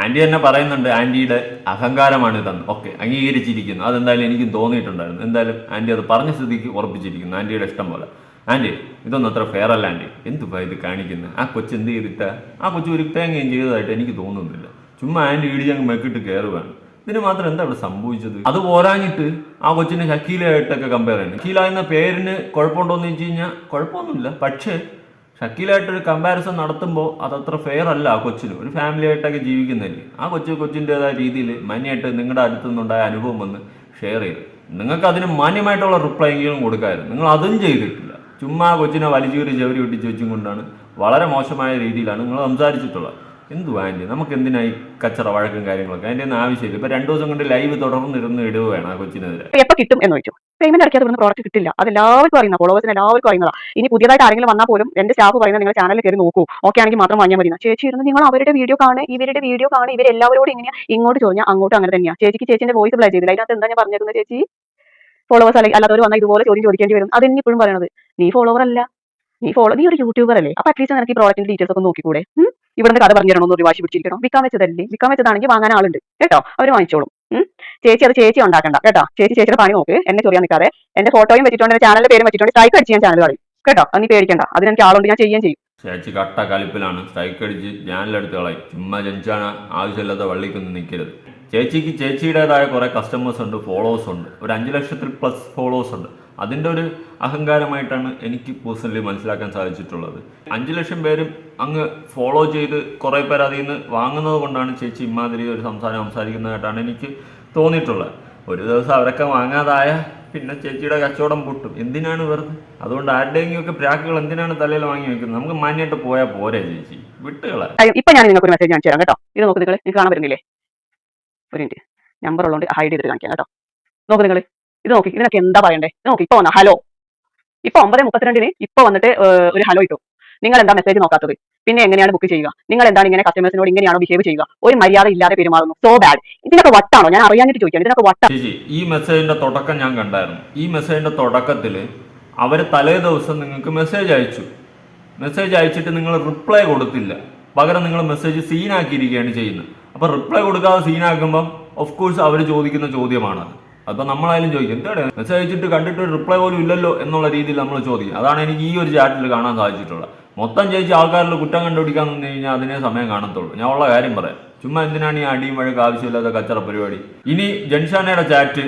ആന്റി തന്നെ പറയുന്നുണ്ട് ആന്റിയുടെ അഹങ്കാരമാണ് ഇതെന്ന് ഓക്കെ അംഗീകരിച്ചിരിക്കുന്നു. അതെന്തായാലും എനിക്ക് തോന്നിയിട്ടുണ്ടായിരുന്നു. എന്തായാലും ആന്റി അത് പറഞ്ഞ സ്ഥിതിക്ക് ഉറപ്പിച്ചിരിക്കുന്നു. ആന്റിയുടെ ഇഷ്ടം പോലെ. ആന്റി ഇതൊന്നും അത്ര ഫെയർ അല്ല ആന്റി. എന്തുവാ ഇത് കാണിക്കുന്നത് ആ കൊച്ചു എന്ത് ചെയ്തിട്ടാ? ആ കൊച്ചു ഒരു തേങ്ങയും ചെയ്തതായിട്ട് എനിക്ക് തോന്നുന്നില്ല. ചുമ്മാ ആന്റി ഇടിച്ചങ്ങ് മെക്കിട്ട് കയറുകയാണ് ഇതിന് മാത്രം എന്താ ഇവിടെ സംഭവിച്ചത്? അത് പോരാഞ്ഞിട്ട് ആ കൊച്ചിനെ ഷക്കീലയായിട്ടൊക്കെ കമ്പയർ ചെയ്യുന്നത് ഷക്കീല എന്ന പേരിന് കുഴപ്പമുണ്ടോന്ന് വെച്ച് കഴിഞ്ഞാൽ കുഴപ്പമൊന്നുമില്ല. പക്ഷേ ഷക്കീലായിട്ടൊരു കമ്പാരിസൺ നടത്തുമ്പോൾ അതത്ര ഫെയർ അല്ല ആ കൊച്ചിന്. ഒരു ഫാമിലി ആയിട്ടൊക്കെ ജീവിക്കുന്നില്ലേ ആ കൊച്ചു കൊച്ചിന്റെതായ രീതിയിൽ മാന്യമായിട്ട് നിങ്ങളുടെ അടുത്തു നിന്നുണ്ടായ അനുഭവം വന്ന് ഷെയർ ചെയ്ത്. നിങ്ങൾക്ക് അതിന് മാന്യമായിട്ടുള്ള റിപ്ലൈ എങ്കിലും കൊടുക്കാമായിരുന്നു നിങ്ങൾ അതും ചെയ്തിട്ടില്ല. ചുമ്മാ കൊച്ചിനെ വലിച്ചൂരി ചവരി ഒട്ടിച്ച് വെച്ചും കൊണ്ടാണ് വളരെ മോശമായ രീതിയിലാണ് നിങ്ങൾ സംസാരിച്ചിട്ടുള്ളത്. എന്തു ആന്റി നമുക്ക് എന്തിനായി കച്ചറ വഴക്കും കാര്യങ്ങളൊക്കെ? അതിന്റെ ഒന്നും ആവശ്യമില്ല. ഇപ്പൊ രണ്ടു ദിവസം കൊണ്ട് ലൈവ് തുടർന്നിരുന്ന് വേണം ആ കൊച്ചിനെതിരെ. എപ്പോൾ കിട്ടും എന്ന് ചോദിച്ചു. പേയ്മെന്റ് അടക്കാതെ വന്ന് പ്രോഡക്റ്റ് കിട്ടില്ല. അത് എല്ലാവർക്കും അറിയുന്ന ഫോളോവേഴ്സിന് എല്ലാവർക്കും അറിയുന്നതാ. ഇനി പുതിയതായിട്ട് ആരെങ്കിലും വന്നാൽ പോലും എന്റെ സ്റ്റാഫ് പറയുന്നത് നിങ്ങൾ ചാനലിൽ കയറി നോക്കൂ. ഓക്കെ ആണെങ്കിൽ മാത്രം വാങ്ങിയാൽ മതി. ചേച്ചി ഇരുന്ന് നിങ്ങൾ അവരുടെ വീഡിയോ കാണുക ഇവരുടെ വീഡിയോ കാണുക ഇവരെല്ലാവരോടും ഇങ്ങനെ ഇങ്ങോട്ട് ചോദിഞ്ഞാൽ അങ്ങോട്ട് അങ്ങനെ തന്നെയാണ് ചേച്ചിക്ക് ചേച്ചിന്റെ വോയിസ് പ്ലേ ചെയ്തില്ല. അതിനകത്ത് എന്താ ഞാൻ പറഞ്ഞിരുന്നത് ചേച്ചി? ഫോളോവേഴ്സ് അല്ലെങ്കിൽ അല്ലാത്തവർ വന്നാൽ ഇതുപോലെ ചോദ്യം ചോദിക്കേണ്ടി വരും. അത് ഇപ്പോഴും പറയണത്. നീ ഫോളോവർ അല്ല. നീ ഫോളോ നീ ഒരു യൂട്യൂബർ അല്ലേ? അപ്പൊ അറ്റ്ലീസ്റ്റ് നിനക്ക് ഈ പ്രോഡക്റ്റിന്റെ ഡീറ്റെയിൽസ് ഒക്കെ നോക്കിക്കൂടെ? ഇവിടെ ഇവിടുന്ന് കഥ പറഞ്ഞു തരണോ ഒരു വാശി പിടിച്ചിരിക്കണം? വിൽക്കാൻ വെച്ചതല്ലേ? വിൽക്കാൻ വെച്ചതാണെങ്കിൽ വാങ്ങാൻ ആളുണ്ട്. കേട്ടോ? അവർ വാങ്ങിച്ചോളും. ചേച്ചി അത് ചേച്ചി ഉണ്ടാക്കണ്ട. കേട്ടോ? ചേച്ചി ചേച്ചിയുടെ പണി നോക്ക്. എന്നെ ചൊറിയാൻ നിൽക്കാതെ. എന്റെ ഫോട്ടോയും വെച്ചിട്ടുണ്ട്. എന്റെ ചാനലിന്റെ പേരും വെച്ചിട്ടുണ്ട്. സ്ട്രൈക്ക് അടിച്ച് ഞാൻ ചാനൽ കളയും. കേട്ടോ? അത് നീ പേടിക്കണ്ട. അതിന് എനിക്ക് ആളുണ്ട്. ഞാൻ ചെയ്യാൻ ചെയ്യും. ചേച്ചി കട്ട കലിപ്പിലാണ്. സ്ട്രൈക്ക് അടിച്ച് ചാനലെടുത്ത് കളയും. ചുമ്മാ ജനിച്ചാണ് ആവശ്യമില്ലാത്ത വള്ളിക്കൊന്നും നിൽക്കരുത്. ചേച്ചിക്ക് ചേച്ചിയുടേതായ കുറെ കസ്റ്റമേഴ്സ് ഉണ്ട് ഫോളോവേഴ്സ് ഉണ്ട്. ഒരു അഞ്ച് ലക്ഷത്തിൽ പ്ലസ് ഫോളോവേഴ്സ് ഉണ്ട്. അതിന്റെ ഒരു അഹങ്കാരമായിട്ടാണ് എനിക്ക് പേഴ്സണലി മനസ്സിലാക്കാൻ സാധിച്ചിട്ടുള്ളത്. അഞ്ച് ലക്ഷം പേരും അങ്ങ് ഫോളോ ചെയ്ത് കുറേ പേർ അതിൽ നിന്ന് വാങ്ങുന്നത് കൊണ്ടാണ് ചേച്ചി ഇമാതിരി ഒരു സംസാരം സംസാരിക്കുന്നതായിട്ടാണ് എനിക്ക് തോന്നിയിട്ടുള്ളത്. ഒരു ദിവസം അവരൊക്കെ വാങ്ങാതായ പിന്നെ ചേച്ചിയുടെ കച്ചവടം പൊട്ടും. എന്തിനാണ് വെറുതെ? അതുകൊണ്ട് ആരുടെയെങ്കിലും ഒക്കെ പ്രാക്കുകൾ എന്തിനാണ് തലയിൽ വാങ്ങി വെക്കുന്നത്? നമുക്ക് മാന്യമായിട്ട് പോയാൽ പോരെ ചേച്ചി. വിട്ടുകളെ ഇപ്പൊ ഞാൻ നിങ്ങൾക്ക് ഒരു മെസ്സേജ് കാണിച്ചു തരാം കേട്ടോ. ഇത് നോക്ക് നിങ്ങൾ നിങ്ങൾക്ക് കാണാൻ വരുന്നില്ലേ ഒരു മിനിറ്റ് നമ്പർ ഉള്ളതുകൊണ്ട് ഹൈഡ് ചെയ്തിട്ട് കാണിക്കാം കേട്ടോ. നോക്ക് നിങ്ങൾ ഇത് നോക്കി ഇതിനൊക്കെ എന്താ പറയണ്ടേ? നോക്കി ഇപ്പൊ വന്ന ഹലോ ഇപ്പൊ ഒമ്പത് മുപ്പത്തിരണ്ടിന് ഇപ്പൊ വന്നിട്ട് ഒരു ഹലോ ഇട്ടു. നിങ്ങൾ എന്താ മെസ്സേജ് നോക്കാത്തത്? പിന്നെ എങ്ങനെയാണ് ബുക്ക് ചെയ്യുക? നിങ്ങൾ എന്താണ് ഇങ്ങനെ കസ്റ്റമേഴ്സിനോട് ഇങ്ങനെയാണോ ബിഹേവ് ചെയ്യുക? ഒരു മര്യാദ ഇല്ലാതെ പെരുമാറുന്നു. സോ ബാഡ് ഇതിനൊക്കെ വട്ടാണോ? ഞാൻ അറിയാനായിട്ട് ചോദിക്കാം. ഇതിനൊക്കെ വട്ട ഈ മെസ്സേജിന്റെ തുടക്കം ഞാൻ കണ്ടായിരുന്നു. ഈ മെസ്സേജിന്റെ തുടക്കത്തിൽ അവർ തലേ ദിവസം നിങ്ങൾക്ക് മെസ്സേജ് അയച്ചു. മെസ്സേജ് അയച്ചിട്ട് നിങ്ങൾ റിപ്ലൈ കൊടുത്തില്ല. പകരം നിങ്ങൾ മെസ്സേജ് സീനാക്കിയിരിക്കുകയാണ് ചെയ്യുന്നത്. അപ്പോൾ റിപ്ലൈ കൊടുക്കാതെ സീനാക്കുമ്പം ഓഫ് കോഴ്സ് അവർ ചോദിക്കുന്ന ചോദ്യമാണത്. അപ്പോൾ നമ്മളായാലും ചോദിക്കും എന്താണ് മെസ്സേജ് അയച്ചിട്ട് കണ്ടിട്ട് റിപ്ലൈ പോലും ഇല്ലല്ലോ എന്നുള്ള രീതിയിൽ നമ്മൾ ചോദിക്കും. അതാണ് എനിക്ക് ഈ ഒരു ചാറ്റിൽ കാണാൻ സാധിച്ചിട്ടുള്ളത്. മൊത്തം ചേച്ചി ആൾക്കാരിൽ കുറ്റം കണ്ടുപിടിക്കാൻ നിന്ന് കഴിഞ്ഞാൽ അതിനെ സമയം കാണത്തുള്ളൂ. ഞാൻ ഉള്ള കാര്യം പറയാം. ചുമ്മാ എന്തിനാണ് ഈ അടിയും വഴക്ക് ആവശ്യമില്ലാത്ത കച്ചറ പരിപാടി? ഇനി ജൻഷാനയുടെ ചാറ്റ്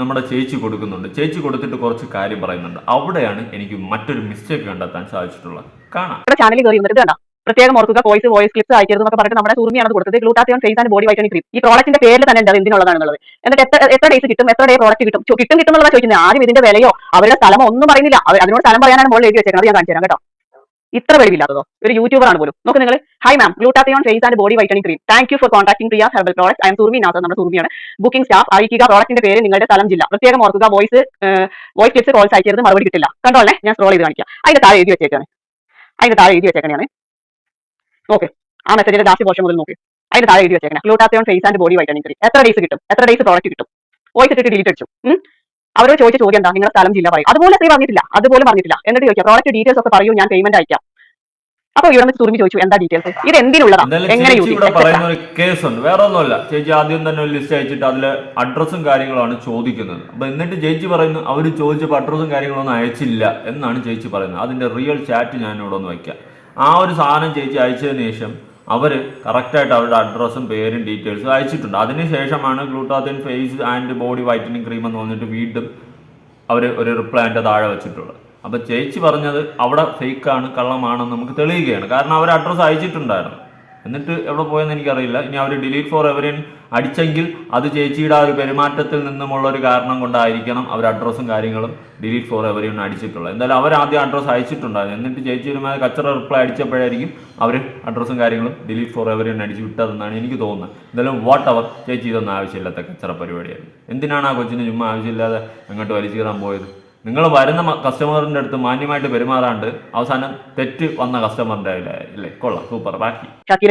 നമ്മുടെ ചേച്ചി കൊടുക്കുന്നുണ്ട്. ചേച്ചി കൊടുത്തിട്ട് കുറച്ച് കാര്യം പറയുന്നുണ്ട്. അവിടെയാണ് എനിക്ക് മറ്റൊരു മിസ്റ്റേക്ക് കണ്ടെത്താൻ സാധിച്ചിട്ടുള്ളത്. കാണാം. പ്രത്യേകം ഓർക്കുക വോയിസ് വോയിസ് ക്ലിപ്സ് അയക്കരുത് എന്നൊക്കെ പറഞ്ഞിട്ട് നമ്മുടെ സൂർമിയാണ് കൊടുത്തത്. Glutathione face and body whitening cream ഈ പ്രോഡക്റ്റിന്റെ പേര് തന്നെ ഉണ്ട് എന്തിനുള്ളതാണെന്നുള്ളത് എന്നിട്ട് എത്ര എത്ര ഡേയ്സ് കിട്ടും? എത്ര ഡേ പ്രോഡക്റ്റ് കിട്ടും? കിട്ടും കിട്ടും എന്നുള്ളത് ചോദിക്കുന്നത്. ആദ്യം ഇതിന്റെ വിലയോ അവരുടെ സ്ഥലമോ ഒന്നും പറയുന്നില്ല അവർ അതിനോട് സ്ഥലം പറയാനാണ് മോൾ എഴുതി അത് ഞാൻ കാണിച്ചു തരാം കേട്ടോ. ഇത്ര വെളിവില്ലാത്തതോ? ഒരു യൂട്യൂബർ ആണ് പോലും. നോക്ക് നിങ്ങൾ hi ma'am glutathione face and body whitening cream thank you for contacting Priya herbal product I am Surmi Nath നമ്മുടെ സൂർമിയാണ്. ബുക്കിംഗ് സ്റ്റാഫ് അറിയിക്കുക പ്രോഡക്റ്റിന്റെ പേര് നിങ്ങളുടെ സ്ഥലം ജില്ല. പ്രത്യേകം ഓർക്കുക വോയിസ് വോയിസ് ക്ലിപ്സ് കോൾസ് അയക്കരുത്. മറുപടി കിട്ടില്ല. കണ്ടോളേ ഞാൻ സ്ക്രോൾ ചെയ്ത് കാണിക്കാം. അതിന്റെ താഴെ എഴുതി വെച്ചേക്കാണ്. അതിന്റെ താഴെ എഴുതി വെച്ചേക്കണേ നോക്ക്. ആ മെസ്സേജിന്റെ ലാസ്റ്റ് പോർഷൻ മുതൽ നോക്ക്. അതിന്റെ താഴെ എഴുതി വെച്ചേക്കണം. Glutathione face and body whitening cream എത്ര ഡേയ്സ് കിട്ടും? എത്ര ഡേയ്സ് പ്രോഡക്റ്റ് കിട്ടും? വോയിസ് ഇട്ടിട്ട് ഡിലീറ്റ് അടിച്ചു. അവരോ അവരോട് ചോദിച്ച ചോദ്യം എന്താ? നിങ്ങളുടെ സ്ഥലം ജില്ല പറയും. അതുപോലെ സ്ത്രീ പറഞ്ഞിട്ടില്ല. അതുപോലെ പറഞ്ഞിട്ടില്ല. എന്നിട്ട് ചോദിക്കാം പ്രോഡക്റ്റ് ഡീറ്റെയിൽസ് ഒക്കെ പറയൂ ഞാൻ പേയ്മെന്റ് അയക്കാം. അപ്പൊ ഇവിടെ നിന്ന് തുറമി ചോദിച്ചു എന്താ ഡീറ്റെയിൽസ് ഇത് എന്തിനുള്ളതാ? എങ്ങനെ പറയുന്ന ഒരു കേസുണ്ട് വേറെ ഒന്നുമല്ല. ചേച്ചി ആദ്യം തന്നെ ഒരു ലിസ്റ്റ് അയച്ചിട്ട് അതിലെ അഡ്രസ്സും കാര്യങ്ങളാണ് ചോദിക്കുന്നത്. അപ്പൊ എന്നിട്ട് ചേച്ചി പറയുന്നു അവർ ചോദിച്ചപ്പോൾ അഡ്രസ്സും കാര്യങ്ങളൊന്നും അയച്ചില്ല എന്നാണ് ചേച്ചി പറയുന്നത്. അതിന്റെ റിയൽ ചാറ്റ് ഞാൻ ഇവിടെ ഒന്ന് വയ്ക്കാം. ആ ഒരു സാധനം ചേച്ചി അയച്ചതിന് ശേഷം അവർ കറക്റ്റായിട്ട് അവരുടെ അഡ്രസ്സും പേരും ഡീറ്റെയിൽസും അയച്ചിട്ടുണ്ട്. അതിനുശേഷമാണ് glutathione face and body whitening cream എന്ന് പറഞ്ഞിട്ട് വീണ്ടും അവർ ഒരു റിപ്ലൈ എന്റെ താഴെ വെച്ചിട്ടുള്ളത്. അപ്പോൾ ചേച്ചി പറഞ്ഞത് അവിടെ ഫേക്കാണ് കള്ളമാണെന്ന് നമുക്ക് തെളിയുകയാണ്. കാരണം അവർ അഡ്രസ്സ് അയച്ചിട്ടുണ്ടായിരുന്നു. എന്നിട്ട് എവിടെ പോയെന്ന് എനിക്കറിയില്ല. ഇനി അവർ ഡിലീറ്റ് ഫോർ എവരിൻ അടിച്ചെങ്കിൽ അത് ചേച്ചിയുടെ ആ ഒരു പെരുമാറ്റത്തിൽ നിന്നുമുള്ള ഒരു കാരണം കൊണ്ടായിരിക്കണം അവർ അഡ്രസ്സും കാര്യങ്ങളും ഡിലീറ്റ് ഫോർ എവരിൻ അടിച്ചിട്ടുള്ളത്. എന്തായാലും അവർ ആദ്യം അഡ്രസ്സ് അയച്ചിട്ടുണ്ടായിരുന്നു. എന്നിട്ട് ചേച്ചി കച്ചറ റിപ്ലൈ അടിച്ചപ്പോഴായിരിക്കും അവർ അഡ്രസ്സും കാര്യങ്ങളും ഡിലീറ്റ് ഫോർ എവരിൻ അടിച്ച് വിട്ടതെന്നാണ് എനിക്ക് തോന്നുന്നത്. എന്തായാലും വാട്ട് അവർ ചേച്ചി ഇതൊന്നും ആവശ്യമില്ലാത്ത കച്ചറ പരിപാടിയായിരുന്നു. എന്തിനാണ് ആ കൊച്ചിന് ചുമ്മാ ആവശ്യമില്ലാതെ അങ്ങോട്ട് വലിച്ചു കയറാൻ പോയത്? നിങ്ങൾ വരുന്ന കസ്റ്റമറിന്റെ അടുത്ത് മാന്യമായിട്ട് പെരുമാറാണ്ട് അവസാനം തെറ്റ് വന്ന കസ്റ്റമറിന്റെ അല്ലേ കൊള്ളാം സൂപ്പർ ബാക്കി.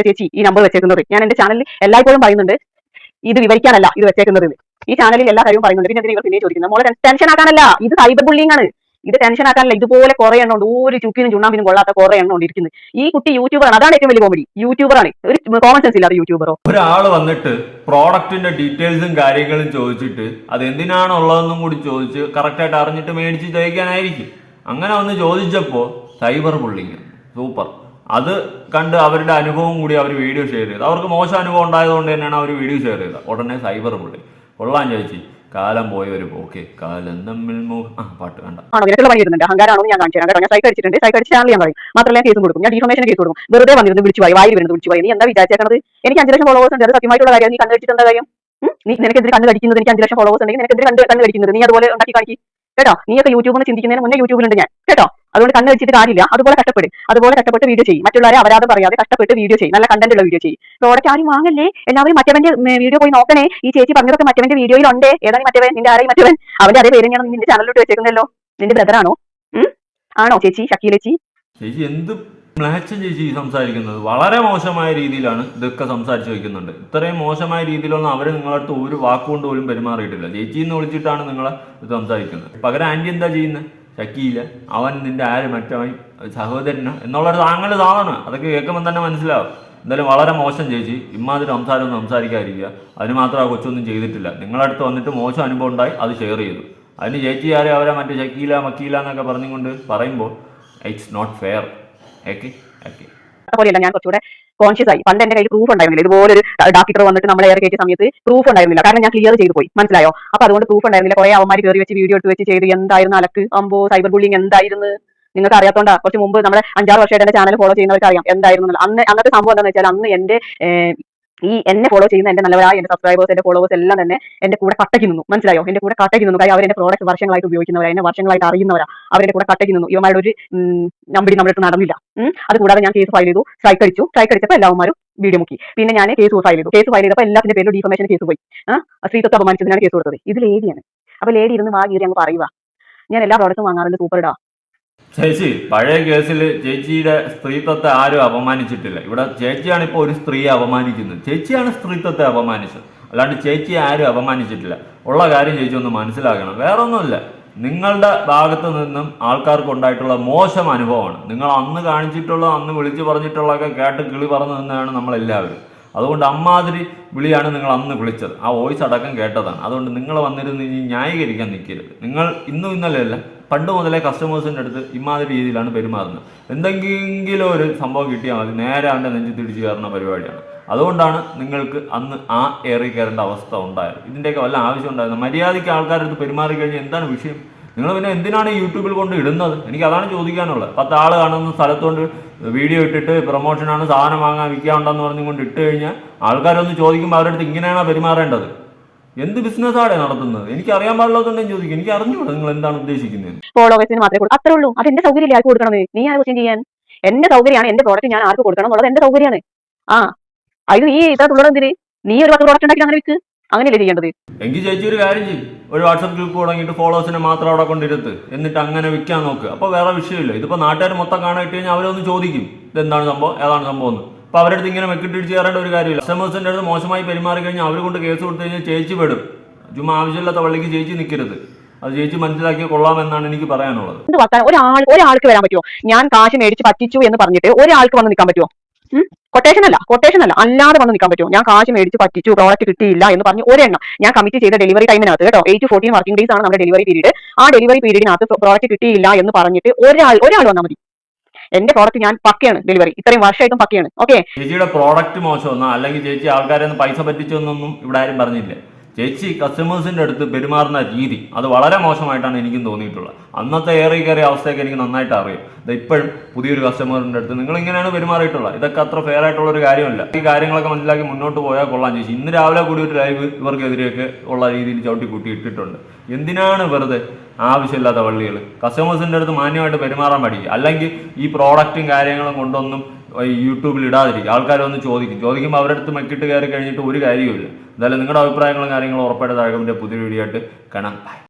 ചേച്ചി ഈ നമ്പർ വെച്ചേക്കുന്നത് ഞാൻ എന്റെ ചാനലിൽ എല്ലായ്പ്പോഴും പറയുന്നുണ്ട്. ഇത് വിവരിക്കാനല്ല ഇത് വെച്ചേക്കുന്നത്. ഈ ചാനലിൽ എല്ലാ കാര്യവും പറയുന്നുണ്ട്. പിന്നെ നിങ്ങൾ പിന്നെ ചോദിക്കുന്നത് മോളെ ടെൻഷൻ ആക്കാനല്ല. ഇത് സൈബർ ബുള്ളിംഗ് ആണ്. ഇത് ടെൻഷൻ ആക്കാനല്ല. ഇതുപോലെ കുറെ എണ്ണം ഉണ്ട്. ഒരു ചുക്കിനും ചുണ്ണാമ്പിനും കൊള്ളാത്ത കുറെ എണ്ണം ഉണ്ട് ഇരിക്കുന്നത്. ഈ കുട്ടി യൂട്യൂബറാണ് അതാണ് ഏറ്റവും വലിയ കോമഡി യൂട്യൂബറാണ് ഒരു കോമൺ സെൻസ് ഇല്ലാത്ത യൂട്യൂബറോ ഒരാൾ വന്നിട്ട് പ്രോഡക്റ്റിന്റെ ഡീറ്റെയിൽസും കാര്യങ്ങളും ചോദിച്ചിട്ട് അത് എന്തിനാണുള്ളതെന്നും കൂടി ചോദിച്ച് കറക്റ്റായിട്ട് അറിഞ്ഞിട്ട് മേടിച്ച് തയ്ക്കാനായിരിക്കും അങ്ങനെ ഒന്ന് ചോദിച്ചപ്പോൾ സൈബർ ബുള്ളിങ് സൂപ്പർ അത് കണ്ട് അവരുടെ അനുഭവം കൂടി അവർ വീഡിയോ ഷെയർ ചെയ്തു. അവർക്ക് മോശം അനുഭവം ഉണ്ടായതുകൊണ്ട് തന്നെയാണ് അവർ വീഡിയോ ഷെയർ ചെയ്തത്. ഉടനെ സൈബർ ബുള്ളി കൊള്ളാൻ ചേച്ചി. കാലം പോയ ഒരു ഓക്കെ കാലം തമ്മിൽ ആ പാട്ട് നിനക്കുള്ള പണി ഞാൻ കാണിച്ചു ഞാൻ ഞാൻ കൊടുക്കും. ഞാൻ കേസ് കൊടുക്കും. വെറുതെ വന്നിരുന്നു വിളിച്ചു വിളിച്ചു നീ എന്താ എനിക്ക് അഞ്ച് ലക്ഷം ഫോളോവേഴ്സ് ഉണ്ട്. സത്യമായിട്ടുള്ള കാര്യം. നീ കണ്ടു കാര്യം? നീ നിനക്കെതിരെ കണ്ണ് കടിക്കുന്നത് എനിക്ക് അഞ്ച് ലക്ഷം ഫോളോവേഴ്സ് ഉണ്ടെങ്കിൽ നിനക്കെതിരെ കണ്ട് കണ്ണ് കടിക്കുന്നത് നീ അതുപോലെ ഉണ്ടാക്കി കാണിക്കും. കേട്ടോ? നീയൊക്കെ യൂട്യൂബ് എന്ന് ചിന്തിക്കുന്നതിന് മുന്നേ യൂട്യൂബിലുണ്ട് ഞാൻ. കേട്ടോ? അതുകൊണ്ട് കണ്ണ് വെച്ചിട്ട് കാര്യമില്ല. അതുപോലെ കഷ്ടപ്പെടും. അതുപോലെ കഷ്ടപ്പെട്ട് വീഡിയോ ചെയ്യും. മറ്റുള്ളവരെ അവരാതെ പറയാതെ കഷ്ടപ്പെട്ട് വീഡിയോ ചെയ്യും. നല്ല കണ്ടന്റ് ഉള്ള വീഡിയോ ചെയ്യും. പ്രോഡക്റ്റ് ആരും വാങ്ങല്ലേ? എല്ലാവരും മറ്റവന്റെ വീഡിയോ പോയി നോക്കണേ. ഈ ചേച്ചി പറഞ്ഞതൊക്കെ മറ്റവന്റെ വീഡിയോയിൽ ഉണ്ട് ഏതാണ് മറ്റവൻ? നിന്റെ ആരെയും മറ്റവൻ? അവന്റെ അതേ പേര് ഞാൻ നിന്റെ ചാനലിലോട്ട് വെച്ചേക്കുന്നല്ലോ. നിന്റെ ബ്രദറാണോ ആണോ? ചേച്ചി? ഷക്കീലേച്ചി? ചേച്ചി മ്ലാച്ചം ചേച്ചി സംസാരിക്കുന്നത് വളരെ മോശമായ രീതിയിലാണ് ഇതൊക്കെ സംസാരിച്ചു വെക്കുന്നുണ്ട് ഇത്രയും മോശമായ രീതിയിലൊന്നും അവർ നിങ്ങളടുത്ത് ഒരു വാക്കുകൊണ്ട് പോലും പെരുമാറിയിട്ടില്ല. ചേച്ചി എന്ന് വിളിച്ചിട്ടാണ് നിങ്ങളെ ഇത് സംസാരിക്കുന്നത്. പകരം ആന്റി എന്താ ചെയ്യുന്നത് ചക്കിയില്ല അവൻ നിന്റെ ആര് മറ്റവൻ? സഹോദരന്? എന്നുള്ളൊരു താങ്കളുടെ സാധനം. അതൊക്കെ കേൾക്കുമ്പോൾ തന്നെ മനസ്സിലാവും. എന്തായാലും വളരെ മോശം ചേച്ചി. ഇമാതിരി സംസാരമൊന്നും സംസാരിക്കാതിരിക്കുക. അതിന് മാത്രം ആ കൊച്ചൊന്നും ചെയ്തിട്ടില്ല. നിങ്ങളടുത്ത് വന്നിട്ട് മോശം അനുഭവം ഉണ്ടായി അത് ഷെയർ ചെയ്തു. അതിന് ചേച്ചി ആരെ അവരെ മറ്റേ ചക്കീല മക്കീല എന്നൊക്കെ പറഞ്ഞുകൊണ്ട് പറയുമ്പോൾ ഇറ്റ്സ് നോട്ട് ഫെയർ ഓക്കെ ഞാൻ കുറച്ചുകൂടെ കോൺഷ്യസ് ആയി. പണ്ട് എന്റെ കയ്യിൽ പ്രൂഫ് ഉണ്ടായിരുന്നില്ല. ഇതുപോലെ ഒരു ഡാക്ടർ വന്നിട്ട് നമ്മളെ ഏറെ കയറ്റിയ സമയത്ത് പ്രൂഫ് ഉണ്ടായിരുന്നില്ല. കാരണം ഞാൻ ക്ലിയർ ചെയ്തു പോയി. മനസ്സിലായോ? അപ്പൊ അതുകൊണ്ട് പ്രൂഫ് ഉണ്ടായിരുന്നില്ല. കുറെ അവന്മാർ കയറി വെച്ച് വീഡിയോ എടുത്ത് വെച്ച് ചെയ്ത് എന്തായിരുന്നു അലക്ക്? അമ്പോ സൈബർ ബുള്ളിങ് എന്തായിരുന്നു? നിങ്ങൾക്ക് അറിയാത്തോണ്ടാ. കുറച്ച് മുമ്പ് നമ്മുടെ അഞ്ചാറ് വർഷമായിട്ട് എന്റെ ചാനൽ ഫോളോ ചെയ്യുന്നവർക്ക് അറിയാം എന്തായിരുന്നു. അന്ന് അന്നത്തെ സംഭവം എന്താണെന്ന് വെച്ചാൽ അന്ന് എന്റെ ഈ എന്നെ ഫോളോ ചെയ്യുന്ന എന്റെ നല്ലവരായ എന്റെ സബ്സ്ക്രൈബേഴ്സ് എന്റെ ഫോളോവേഴ്സ് എല്ലാം തന്നെ എന്റെ കൂടെ കട്ടയ്ക്ക് നിന്നു. മനസ്സിലായോ? എന്റെ കൂടെ കട്ടയ്ക്ക് നിന്നു. കാര്യം അവർ എന്റെ പ്രോഡക്റ്റ് വർഷങ്ങളായിട്ട് ഉപയോഗിക്കുന്നവരാ. എന്നെ വർഷങ്ങളായിട്ട് അറിയുന്നവരാ. അവരുടെ കൂടെ കട്ടയ്ക്ക് നിന്നു. ഇവന്മാരുടെ ഒരു നമ്പടി നമ്മുടെ അടുത്ത് നടന്നില്ല. അത് കൂടാതെ ഞാൻ കേസ് ഫയൽ ചെയ്തു. സ്ട്രൈക്ക് അടിച്ചു. സ്ട്രൈക്ക് അടിച്ചപ്പോൾ എല്ലാവരും വീഡിയോ മുക്കി. പിന്നെ ഞാൻ കേസ് ഫയൽ ചെയ്തു. കേസ് ഫയൽ ചെയ്തപ്പോൾ എല്ലാത്തിന്റെ പേരിലും ഡിഫമേഷൻ കേസ് പോയി. സ്ത്രീത്വത്തെ അപമാനിച്ചതിനാണ് കേസ് കൊടുത്തത്. ഇത് ലേഡിയാണ് അപ്പൊ ലേഡി ഇരുന്ന് വാ കീറി അങ്ങ് പറയുക ഞാൻ എല്ലാ പ്രോഡക്റ്റും വാങ്ങാറുണ്ട്. സൂപ്പർ ഇടാ. ചേച്ചി പഴയ കേസിൽ ചേച്ചിയുടെ സ്ത്രീത്വത്തെ ആരും അപമാനിച്ചിട്ടില്ല. ഇവിടെ ചേച്ചിയാണ് ഇപ്പോൾ ഒരു സ്ത്രീയെ അപമാനിക്കുന്നത്. ചേച്ചിയാണ് സ്ത്രീത്വത്തെ അപമാനിച്ചത്. അല്ലാണ്ട് ചേച്ചിയെ ആരും അപമാനിച്ചിട്ടില്ല. ഉള്ള കാര്യം ചേച്ചി ഒന്ന് മനസ്സിലാക്കണം. വേറെ ഒന്നുമില്ല നിങ്ങളുടെ ഭാഗത്തു നിന്നും ആൾക്കാർക്ക് ഉണ്ടായിട്ടുള്ള മോശം അനുഭവമാണ്. നിങ്ങൾ അന്ന് കാണിച്ചിട്ടുള്ള അന്ന് വിളിച്ചു പറഞ്ഞിട്ടുള്ളതൊക്കെ കേട്ട് കിളി പറഞ്ഞു നിന്നാണ് നമ്മളെല്ലാവരും. അതുകൊണ്ട് അമ്മാതിരി വിളിയാണ് നിങ്ങൾ അന്ന് വിളിച്ചത്. ആ വോയിസ് അടക്കം കേട്ടതാണ്. അതുകൊണ്ട് നിങ്ങൾ വന്നിരുന്ന് ഇനി ന്യായീകരിക്കാൻ നിൽക്കരുത്. നിങ്ങൾ ഇന്നും ഇന്നലെയല്ല പണ്ട് മുതലേ കസ്റ്റമേഴ്സിന്റെ അടുത്ത് ഇമാതിരി രീതിയിലാണ് പെരുമാറുന്നത്. എന്തെങ്കിലും ഒരു സംഭവം കിട്ടിയാൽ മതി. നേരെ അവന്റെ തിരിച്ചു കയറുന്ന പരിപാടിയാണ്. അതുകൊണ്ടാണ് നിങ്ങൾക്ക് അന്ന് ആ ഏറി കയറേണ്ട അവസ്ഥ ഉണ്ടായത്. ഇതിന്റെയൊക്കെ വല്ല ആവശ്യം ഉണ്ടായിരുന്നു മര്യാദയ്ക്ക് ആൾക്കാരുടെ അടുത്ത് പെരുമാറി കഴിഞ്ഞാൽ എന്താണ് വിഷയം? നിങ്ങൾ പിന്നെ എന്തിനാണ് യൂട്യൂബിൽ കൊണ്ട് ഇടുന്നത്? എനിക്ക് അതാണ് ചോദിക്കാനുള്ളത്. പത്ത് ആൾ കാണുന്ന സ്ഥലത്തോണ്ട് വീഡിയോ ഇട്ടിട്ട് പ്രൊമോഷനാണ് സാധനം വാങ്ങാൻ വിൽക്കാൻ ഉണ്ടെന്ന് പറഞ്ഞുകൊണ്ട് ഇട്ട് കഴിഞ്ഞാൽ ആൾക്കാരൊന്ന് ചോദിക്കുമ്പോൾ അവരുടെ അടുത്ത് ഇങ്ങനെയാണോ പെരുമാറേണ്ടത്? എന്ത് ബിസിനസ്സാണ് നടത്തുന്നത്? എനിക്ക് അറിയാൻ പാടില്ലാത്തതുണ്ടെങ്കിൽ ചോദിക്കും. എനിക്ക് അറിഞ്ഞൂടാ നിങ്ങൾ എന്താണ് ഉദ്ദേശിക്കുന്നത് ഫോളോവേഴ്സിന് മാത്രമേ കൊടുക്കൂ അത്രേ ഉള്ളൂ. അത് എന്റെ സൗകര്യമില്ല ആർക്ക് കൊടുക്കണത്? നീ ആ ക്വസ്റ്റ്യൻ ചെയ്യാൻ? എന്റെ സൗകര്യമാണ് എന്റെ പ്രോഡക്റ്റ് ഞാൻ ആർക്ക് കൊടുക്കണം എന്നുള്ളത് എന്റെ സൗകര്യമാണ്. ആ. അത് നീ ഇത്ര തുള്ളത് എന്തിന്? നീ ഒരു പത്ത് പ്രോഡക്റ്റ് ഉണ്ടാക്കി അങ്ങനെ വിൽക്ക് അങ്ങനെയല്ലേ ചെയ്യേണ്ടത്? എങ്കിൽ ചേച്ചി ഒരു കാര്യം ചെയ്യും. ഒരു വാട്സപ്പ് ഗ്രൂപ്പ് തുടങ്ങിയിട്ട് ഫോളോവേഴ്സിനെ മാത്രം അവിടെ കൊണ്ടിരുത്ത് എന്നിട്ട് അങ്ങനെ വിൽക്കാൻ നോക്ക്. അപ്പോൾ വേറെ വിഷയമില്ല. ഇതിപ്പോൾ നാട്ടുകാർ മൊത്തം കാണാൻ ഇട്ട് കഴിഞ്ഞാൽ അവരൊന്ന് ചോദിക്കും. ഇതെന്താണ് സംഭവം? ഏതാണ് സംഭവം എന്ന്. അപ്പോൾ അവരുടെ അടുത്ത് ഇങ്ങനെ മെക്കിട്ടിടിച്ച് കയറേണ്ട ഒരു കാര്യമില്ല. കസ്റ്റമേഴ്സിന്റെ അടുത്ത് മോശമായി പെരുമാറി കഴിഞ്ഞാൽ അവർ കൊണ്ട് കേസ് കൊടുത്തു കഴിഞ്ഞാൽ ചേച്ചി പെടും. ചുമ്മാ ആവശ്യമില്ലാത്ത വള്ളിക്ക് ചേച്ചി നിൽക്കരുത് അത് ചേച്ചി മനസ്സിലാക്കി കൊള്ളാമെന്നാണ് എനിക്ക് പറയാനുള്ളത്. ഒരാൾ ഒരാൾക്ക് വരാൻ പറ്റുമോ ഞാൻ കാശ് മേടിച്ച് പറ്റിച്ചു എന്ന് പറഞ്ഞിട്ട് ഒരാൾക്ക് വന്ന് നിൽക്കാൻ പറ്റുമോ കൊട്ടേഷൻ അല്ല കൊട്ടേഷൻ അല്ല. അല്ലാതെ വന്ന് നിൽക്കാൻ പറ്റുമോ ഞാൻ കാശ് മേടിച്ച് പറ്റിച്ചു പ്രോഡക്റ്റ് കിട്ടിയില്ല എന്ന് പറഞ്ഞ് ഒരെണ്ണം. ഞാൻ കമ്മിറ്റ് ചെയ്ത ഡെലിവറി ടൈമിനകത്ത് കേട്ടോ eight to fourteen working days ആണ് നമ്മുടെ ഡെലിവറി പീരീഡ് ആ ഡെലിവറി പീരീഡിനകത്ത് പ്രോഡക്റ്റ് കിട്ടിയില്ല എന്ന് പറഞ്ഞിട്ട് ഒരാൾ ഒരാൾ വന്നാൽ മതി. എന്റെ പ്രോഡക്റ്റ് ഞാൻ പക്കയാണ് ഡെലിവറി ഇത്രയും വർഷമായിട്ടും പക്കയാണ്. ഓക്കെ ചേച്ചിയുടെ പ്രോഡക്റ്റ് മോശമെന്നോ അല്ലെങ്കിൽ ചേച്ചി ആൾക്കാരെ പൈസ പറ്റിച്ചെന്നൊന്നും ഇവിടെ ആരും പറഞ്ഞില്ല. ചേച്ചി കസ്റ്റമേഴ്സിന്റെ അടുത്ത് പെരുമാറുന്ന രീതി അത് വളരെ മോശമായിട്ടാണ് എനിക്കും തോന്നിയിട്ടുള്ളത്. അന്നത്തെ ഏറി കയറിയ അവസ്ഥയൊക്കെ എനിക്ക് നന്നായിട്ട് അറിയാം. ഇത് ഇപ്പോഴും പുതിയൊരു കസ്റ്റമറിന്റെ അടുത്ത് നിങ്ങൾ ഇങ്ങനെയാണ് പെരുമാറിയിട്ടുള്ളത്. ഇതൊക്കെ അത്ര ഫെയർ ആയിട്ടുള്ള ഒരു കാര്യമല്ല. ഈ കാര്യങ്ങളൊക്കെ മനസ്സിലാക്കി മുന്നോട്ട് പോയാൽ കൊള്ളാം ചേച്ചി. ഇന്ന് രാവിലെ കൂടി ഒരു ലൈവ് ഇവർക്കെതിരെയൊക്കെ ഉള്ള രീതിയിൽ ചവിട്ടി കൂട്ടി ഇട്ടിട്ടുണ്ട്. എന്തിനാണ് വെറുതെ ആവശ്യമില്ലാത്ത വള്ളികൾ കസ്റ്റമേഴ്സിന്റെ അടുത്ത് മാന്യമായിട്ട് പെരുമാറാൻ പഠിക്കുക അല്ലെങ്കിൽ ഈ പ്രോഡക്റ്റും കാര്യങ്ങളും കൊണ്ടൊന്നും യൂട്യൂബിൽ ഇടാതിരിക്കുക. ആൾക്കാർ വന്ന് ചോദിക്കും. ചോദിക്കുമ്പോൾ അവരുടെ അടുത്ത് മെക്കിട്ട് കയറി കഴിഞ്ഞിട്ട് ഒരു കാര്യവുമില്ല. എന്തായാലും നിങ്ങളുടെ അഭിപ്രായങ്ങളും കാര്യങ്ങളും ഉറപ്പായിട്ട് താഴെ പുതിയ വീഡിയോ ആയിട്ട് കാണാം.